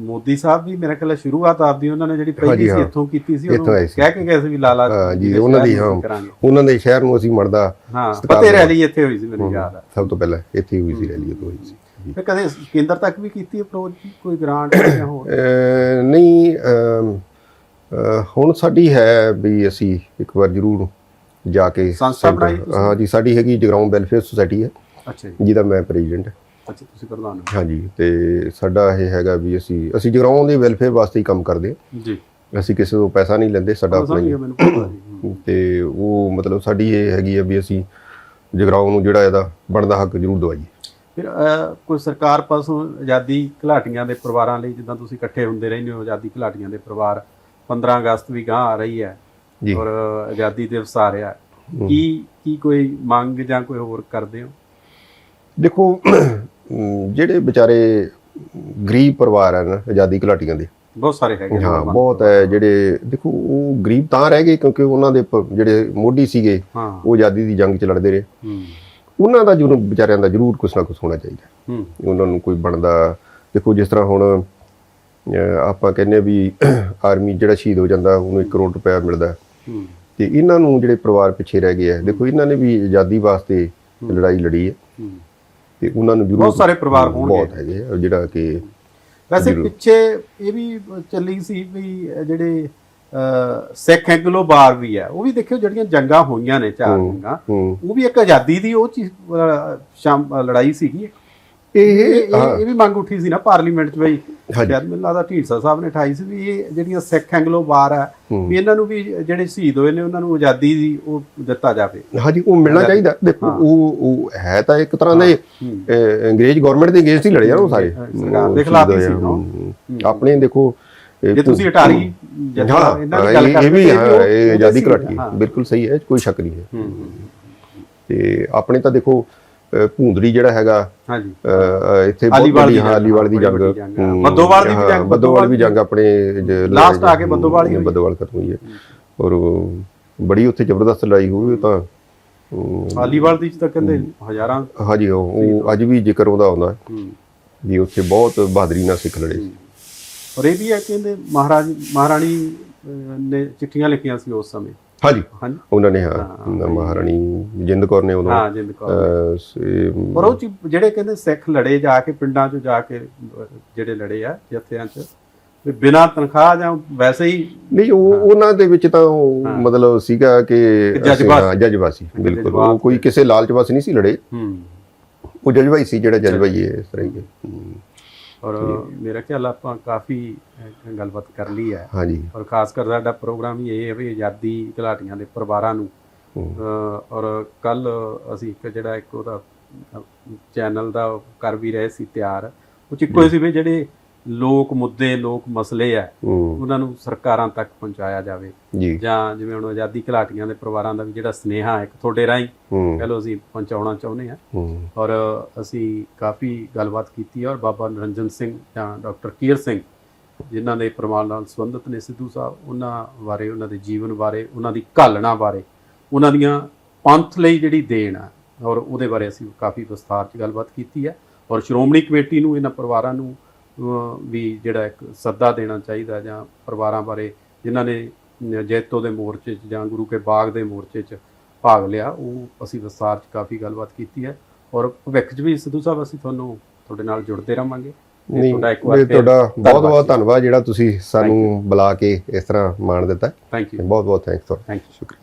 ਮੋਦੀ ਸਾਹਿਬ ਵੀ ਮੇਰੇ ਖਿਆਲ ਸ਼ੁਰੂਆਤ ਆਪਦੀ ਉਹਨਾਂ ਨੇ ਜਿਹੜੀ ਪਹਿਲੀ ਸੀ ਹਾਂ। ਇੱਥੋਂ ਕੀਤੀ ਸੀ ਉਹਨੂੰ। ਕਹਿ ਕੇ ਗਏ ਸੀ ਵੀ ਲਾਲਾ ਹਾਂ ਜੀ ਉਹਨਾਂ ਦੀ ਹਾਂ। ਉਹਨਾਂ ਦੇ ਸ਼ਹਿਰ ਨੂੰ ਅਸੀਂ ਮਰਦਾ ਹਾਂ ਨਾਲ। ਰੈਲੀ ਇੱਥੇ ਹੋਈ ਸੀ ਮੈਨੂੰ ਯਾਦ ਆ ਸਭ ਤੋਂ ਪਹਿਲਾਂ ਇੱਥੇ ਹੀ ਹੋਈ ਸੀ ਰੈਲੀ ਉਦੋਂ ਹੋਈ ਸੀ। ਫਿਰ ਕਦੇ ਕੇਂਦਰ ਤੱਕ ਵੀ ਕੀਤੀ ਅਪਰੋਚ ਕੋਈ ਗ੍ਰਾਂਟ ਜਾਂ ਹੋਰ ਨਹੀਂ ਹੁਣ ਸਾਡੀ ਹੈ ਵੀ ਅਸੀਂ ਇੱਕ ਵਾਰ ਜ਼ਰੂਰ ਜਾ ਕੇ ਸੰਸਥਾ ਬਣਾਈ? ਹਾਂ ਜੀ ਸਾਡੀ ਹੈਗੀ ਜਗਰਾਉਂ ਵੈਲਫੇਅਰ ਸੁਸਾਇਟੀ ਹੈ ਅੱਛਾ ਜੀ ਜਿਹਦਾ ਮੈਂ ਪ੍ਰੈਜ਼ੀਡੈਂਟ ਅੱਛਾ ਤੁਸੀਂ ਪ੍ਰਧਾਨ ਹੋ। ਹਾਂਜੀ ਤੇ ਸਾਡਾ ਇਹ ਹੈਗਾ ਵੀ ਅਸੀਂ ਅਸੀਂ ਜਗਰਾਉਂ ਦੇ ਵੈਲਫੇਅਰ ਵਾਸਤੇ ਹੀ ਕੰਮ ਕਰਦੇ ਜੀ। ਅਸੀਂ ਕਿਸੇ ਤੋਂ ਪੈਸਾ ਨਹੀਂ ਲੈਂਦੇ ਸਾਡਾ ਆਪਣਾ ਹੀ। ਤੇ ਉਹ ਮਤਲਬ ਸਾਡੀ ਇਹ ਹੈਗੀ ਹੈ ਵੀ ਅਸੀਂ ਜਗਰਾਉਂ ਨੂੰ ਜਿਹੜਾ ਇਹਦਾ ਬਣਦਾ ਹੱਕ ਜ਼ਰੂਰ ਦਵਾਈਏ। ਫਿਰ ਕੋਈ ਸਰਕਾਰ ਪਾਸੋਂ ਆਜ਼ਾਦੀ ਘਲਾਟੀਆਂ ਦੇ ਪਰਿਵਾਰਾਂ ਲਈ ਜਿੱਦਾਂ ਤੁਸੀਂ ਇਕੱਠੇ ਹੁੰਦੇ ਰਹਿੰਦੇ ਹੋ ਆਜ਼ਾਦੀ ਘਲਾਟੀਆਂ ਦੇ ਪਰਿਵਾਰ 15 ਅਗਸਤ ਵੀ ਗਾਂ ਆ ਰਹੀ ਹੈ ਜੀ। ਔਰ ਆਜ਼ਾਦੀ ਦਿਵਸ ਆ ਰਿਹਾ। ਕੀ ਕੀ ਕੋਈ ਮੰਗ ਜਾਂ ਕੋਈ ਹੋਰ ਕਰਦੇ ਹੋ? ਦੇਖੋ ਜਿਹੜੇ ਵਿਚਾਰੇ ਗਰੀਬ ਪਰਿਵਾਰ ਹਨ ਆਜ਼ਾਦੀ ਘਲਾਟੀਆਂ ਦੇ। ਬਹੁਤ ਸਾਰੇ ਹੈਗੇ ਹਾਂ। ਬਹੁਤ ਹੈ ਜਿਹੜੇ ਦੇਖੋ ਉਹ ਗਰੀਬ ਤਾਂ ਰਹਿ ਗਏ ਕਿਉਂਕਿ ਉਹਨਾਂ ਦੇ ਜਿਹੜੇ ਮੋਢੀ ਸੀਗੇ ਉਹ ਆਜ਼ਾਦੀ ਦੀ ਜੰਗ 'ਚ ਲੜਦੇ ਰਹੇ। ਉਹਨਾਂ ਦਾ ਜ਼ਰੂਰ ਵਿਚਾਰਿਆਂ ਦਾ ਜ਼ਰੂਰ ਕੁਛ ਨਾ ਕੁਛ ਹੋਣਾ ਚਾਹੀਦਾ। ਉਹਨਾਂ ਨੂੰ ਕੋਈ ਬਣਦਾ ਦੇਖੋ ਜਿਸ ਤਰ੍ਹਾਂ ਹੁਣ ਆਪਾਂ ਕਹਿੰਦੇ ਵੀ ਆਰਮੀ ਜਿਹੜਾ ਸ਼ਹੀਦ ਹੋ ਜਾਂਦਾ ਉਹਨੂੰ 1 ਕਰੋੜ ਰੁਪਏ ਮਿਲਦਾ। ਤੇ ਇਹਨਾਂ ਨੂੰ ਜਿਹੜੇ ਪਰਿਵਾਰ ਪਿੱਛੇ ਰਹਿ ਗਏ ਆ ਦੇਖੋ ਇਹਨਾਂ ਨੇ ਵੀ ਆਜ਼ਾਦੀ ਵਾਸਤੇ ਲੜਾਈ ਲੜੀ ਹੂੰ। ਤੇ ਉਹਨਾਂ ਨੂੰ ਜ਼ਰੂਰ ਬਹੁਤ ਸਾਰੇ ਪਰਿਵਾਰ ਹੋਣਗੇ। ਬਹੁਤ ਹੈਗੇ ਆ, ਜਿਹੜਾ ਕਿ ਵੈਸੇ ਪਿੱਛੇ ਇਹ ਵੀ ਚੱਲੀ ਸੀ ਵੀ ਜਿਹੜੇ ਅਹ, ਸਿੱਖ ਐਂਗਲੋ ਬਾਰ ਵੀ ਹੈ ਉਹ ਵੀ ਦੇਖਿਓ ਜਿਹੜੀਆਂ ਜੰਗਾਂ ਹੋਈਆਂ ਨੇ ਚਾਰ ਜੰਗਾਂ ਹੂੰ। ਉਹ ਵੀ ਇੱਕ ਆਜ਼ਾਦੀ ਦੀ ਉਹ ਚੀਜ਼ ਅਹ, ਸ਼ਾਮ ਅਹ, ਲੜਾਈ ਸੀਗੀ ਇਹ ਇਹ ਇਹ ਵੀ ਮੰਗ ਉੱਠੀ ਸੀ ਨਾ ਪਾਰਲੀਮੈਂਟ 'ਚ ਬਈ। ਸ਼ਾਇਦ ਮੈਨੂੰ ਲੱਗਦਾ ਢੀਂਡਸਾ ਸਾਹਿਬ ਨੇ ਉਠਾਈ ਸੀ ਵੀ ਇਹ ਜਿਹੜੀਆਂ ਸਿੱਖ ਐਂਗਲੋ ਬਾਰ ਹੈ। ਵੀ ਇਹਨਾਂ ਨੂੰ ਵੀ ਜਿਹੜੇ ਸ਼ਹੀਦ ਹੋਏ ਨੇ ਉਹਨਾਂ ਨੂੰ ਆਜ਼ਾਦੀ ਦੀ ਉਹ ਦਿੱਤਾ ਜਾਵੇ। ਹਾਂਜੀ ਉਹ ਮਿਲਣਾ ਚਾਹੀਦਾ। ਦੇਖੋ ਉਹ ਉਹ ਹੈ ਤਾਂ ਇੱਕ ਤਰ੍ਹਾਂ ਦੇ ਅੰਗਰੇਜ਼ ਗਵਰਨਮੈਂਟ ਦੇ ਅਗੇਂਸਟ ਹੀ ਲੜੇ ਆ ਉਹ ਸਾਰੇ। ਸਰਕਾਰ ਦੇ ਖਿਲਾਫ ਸੀ ਆ। ਆਪਣੇ ਦੇਖੋ ਜੇ ਤੁਸੀਂ ਅਟਾਰੀ ਜੱਥਾ ਹਾਂ ਇਹਨਾਂ ਦੀ ਹਾਂ, ਗੱਲ ਇਹ- ਕਰਦੇ ਇਹ ਵੀ ਆਜ਼ਾਦੀ ਘਲਾਟੀ। ਬਿਲਕੁਲ ਸਹੀ ਹੈ ਕੋਈ ਸ਼ੱਕ ਨਹੀਂ ਹੂੰ, ਤੇ ਆਪਣੇ ਤਾਂ ਦੇਖੋ ਭੂੰਦੜੀ ਜਿਹੜਾ ਹੈਗਾ ਹਾਂਜੀ। ਇੱਥੇ ਬਹੁਤ ਆਲੀਵਾਲ ਵੱਡੀ ਦੀ ਹਾਂ ਜੰਗ, ਬੱਦੋਵਾਲ ਦੀ ਵੀ ਜੰਗ, ਬੱਦੋਵਾਲ ਵੀ ਜੰਗ ਆਪਣੇ Last ਆ ਕੇ ਬੱਦੋਵਾਲ ਹੀ। ਬੱਦੋਵਾਲ ਖਤਮ ਹੋਈ ਹੈ। ਔਰ ਬੜੀ ਉੱਥੇ ਜ਼ਬਰਦਸਤ ਲੜਾਈ ਹੋਈ ਤਾਂ। ਹੂੰ, ਆਲੀਵਾਲ ਦੀ ਤਾਂ ਕਹਿੰਦੇ ਹਜ਼ਾਰਾਂ ਹਾਂਜੀ ਉਹ ਅੱਜ ਵੀ ਜ਼ਿਕਰ ਉਹਦਾ ਆਉਂਦਾ। ਵੀ ਉੱਥੇ ਬਹੁਤ ਬਹਾਦਰੀ ਨਾਲ ਸਿੱਖ ਲੜੇ ਔਰ ਇਹ ਵੀ ਹੈ ਕਹਿੰਦੇ ਮਹਾਰਾਜ ਮਹਾਰਾਣੀ ਨੇ ਚਿੱਠੀਆਂ ਲਿਖੀਆਂ ਸੀ ਉਸ ਸਮੇਂ। ਹਾਂਜੀ। ਹਾਂਜੀ। ਉਹਨਾਂ ਨੇ ਹਾਂ ਮਹਾਰਾਣੀ ਜਿੰਦ ਕੌਰ ਨੇ ਉਦੋਂ ਹਾਂ ਜਿੰਦ ਕੌਰ। ਅਹ, ਸ- ਪਰ ਉਹ ਜਿਹੜੇ ਕਹਿੰਦੇ ਸਿੱਖ ਲੜੇ ਜਾ ਕੇ ਪਿੰਡਾਂ 'ਚ ਜਾ ਕੇ ਜਿਹੜੇ ਲੜੇ ਆ ਜੱਥਿਆਂ 'ਚ ਬਿਨਾਂ ਤਨਖਾਹ ਜਾਂ ਵੈਸੇ ਹੀ ਨਹੀਂ ਉਹ ਉਹਨਾਂ ਦੇ ਵਿੱਚ ਤਾਂ ਮਤਲਬ ਸੀਗਾ ਕਿ ਜਜ਼ਬਾ ਸੀ ਬਿਲਕੁਲ। ਉਹ ਕੋਈ ਕਿਸੇ ਲਾਲਚ ਵਾਸਤੇ ਨਹੀਂ ਸੀ ਲੜੇ। ਹੂੰ। ਉਹ ਜਜ਼ਬਾ ਹੀ ਸੀ ਜਿਹੜਾ ਜਜ਼ਬਾ ਹੀ ਹੈ ਇਸ ਤਰ੍ਹਾਂ। ਹੂੰ। ਔਰ ਮੇਰਾ ਖਿਆਲ ਆਪਾਂ ਕਾਫੀ ਗੱਲਬਾਤ ਕਰ ਲਈ ਹੈ। ਹਾਂਜੀ। ਔਰ ਖਾਸ ਕਰ ਸਾਡਾ ਪ੍ਰੋਗਰਾਮ ਹੀ ਇਹ ਹੈ ਵੀ ਆਜ਼ਾਦੀ ਘਲਾਟੀਆਂ ਦੇ ਪਰਿਵਾਰਾਂ ਨੂੰ। ਔਰ ਕੱਲ ਅਸੀਂ ਇੱਕ ਜਿਹੜਾ ਇੱਕ ਉਹਦਾ ਚੈਨਲ ਦਾ ਕਰ ਵੀ ਰਹੇ ਸੀ ਤਿਆਰ। ਉਹ ਚ ਇੱਕੋ ਹੀ ਸੀ ਵੀ ਜਿਹੜੇ ਲੋਕ ਮੁੱਦੇ ਲੋਕ ਮਸਲੇ ਆ ਉਹਨਾਂ ਨੂੰ ਸਰਕਾਰਾਂ ਤੱਕ ਪਹੁੰਚਾਇਆ ਜਾਵੇ। ਜੀ। ਜਿਵੇਂ ਹੁਣ ਆਜ਼ਾਦੀ ਘਲਾਟੀਆਂ ਦੇ ਪਰਿਵਾਰਾਂ ਦਾ ਵੀ ਜਿਹੜਾ ਸਨੇਹਾ ਇੱਕ ਤੁਹਾਡੇ ਰਾਹੀਂ ਕਹ ਲਓ ਅਸੀਂ ਪਹੁੰਚਾਉਣਾ ਚਾਹੁੰਦੇ ਹੂੰ। ਔਰ ਅਸੀਂ ਕਾਫੀ ਗੱਲਬਾਤ ਕੀਤੀ ਹੈ ਔਰ ਬਾਬਾ ਨਰਿੰਜਨ ਸਿੰਘ ਜਾਂ ਡਾਕਟਰ ਕੀਰ ਸਿੰਘ ਜਿਨ੍ਹਾਂ ਦੇ ਪਰਮਾਨ ਨਾਲ ਸੰਬੰਧਿਤ ਨੇ ਸਿੱਧੂ ਸਾਹਿਬ ਉਹਨਾਂ ਬਾਰੇ ਉਹਨਾਂ ਦੇ ਜੀਵਨ ਬਾਰੇ ਉਹਨਾਂ ਦੀ ਘਾਲਣਾ ਬਾਰੇ ਉਹਨਾਂ ਦੀਆਂ ਪੰਥ ਲਈ ਜਿਹੜੀ ਦੇਣ ਆ ਔਰ ਉਹਦੇ ਬਾਰੇ ਅਸੀਂ ਕਾਫੀ ਵਿਸਥਾਰ 'ਚ ਗੱਲਬਾਤ ਕੀਤੀ ਹੈ ਔਰ ਸ਼੍ਰੋਮਣੀ ਕਮੇਟੀ ਨੂੰ ਇਹਨਾਂ ਪਰਿਵਾਰਾਂ ਨੂੰ ਵੀ ਜਿਹੜਾ ਇੱਕ ਸੱਦਾ ਦੇਣਾ ਚਾਹੀਦਾ ਜਾਂ ਪਰਿਵਾਰਾਂ ਬਾਰੇ ਜਿਨ੍ਹਾਂ ਨੇ ਜੈਤੋ ਦੇ ਮੋਰਚੇ 'ਚ ਜਾਂ ਗੁਰੂ ਕੇ ਬਾਗ ਦੇ ਮੋਰਚੇ 'ਚ ਭਾਗ ਲਿਆ ਉਹ ਅਸੀਂ ਵਿਸਥਾਰ 'ਚ ਕਾਫੀ ਗੱਲਬਾਤ ਕੀਤੀ ਹੈ ਔਰ ਭਵਿੱਖ 'ਚ ਵੀ ਸਿੱਧੂ ਸਾਹਿਬ ਅਸੀਂ ਤੁਹਾਨੂੰ ਤੁਹਾਡੇ ਨਾਲ ਜੁੜਦੇ ਰਵਾਂਗੇ ਤੇ ਨਹੀਂ ਤੁਹਾਡਾ ਇੱਕ ਨਹੀਂ, ਵਾਰ ਤੁਹਾਡਾ ਬਹੁਤ ਬਹੁਤ ਧੰਨਵਾਦ ਜਿਹੜਾ ਤੁਸੀਂ ਸਾਨੂੰ ਬੁਲਾ ਕੇ ਇਸ ਤਰ੍ਹਾਂ ਮਾਣ ਦਿੱਤਾ। ਥੈਂਕ ਯੂ ਬਹੁਤ ਬਹੁਤ ਥੈਂਕਸ ਥੈਂਕ ਯੂ ਸ਼ੁਕਰੀਆ।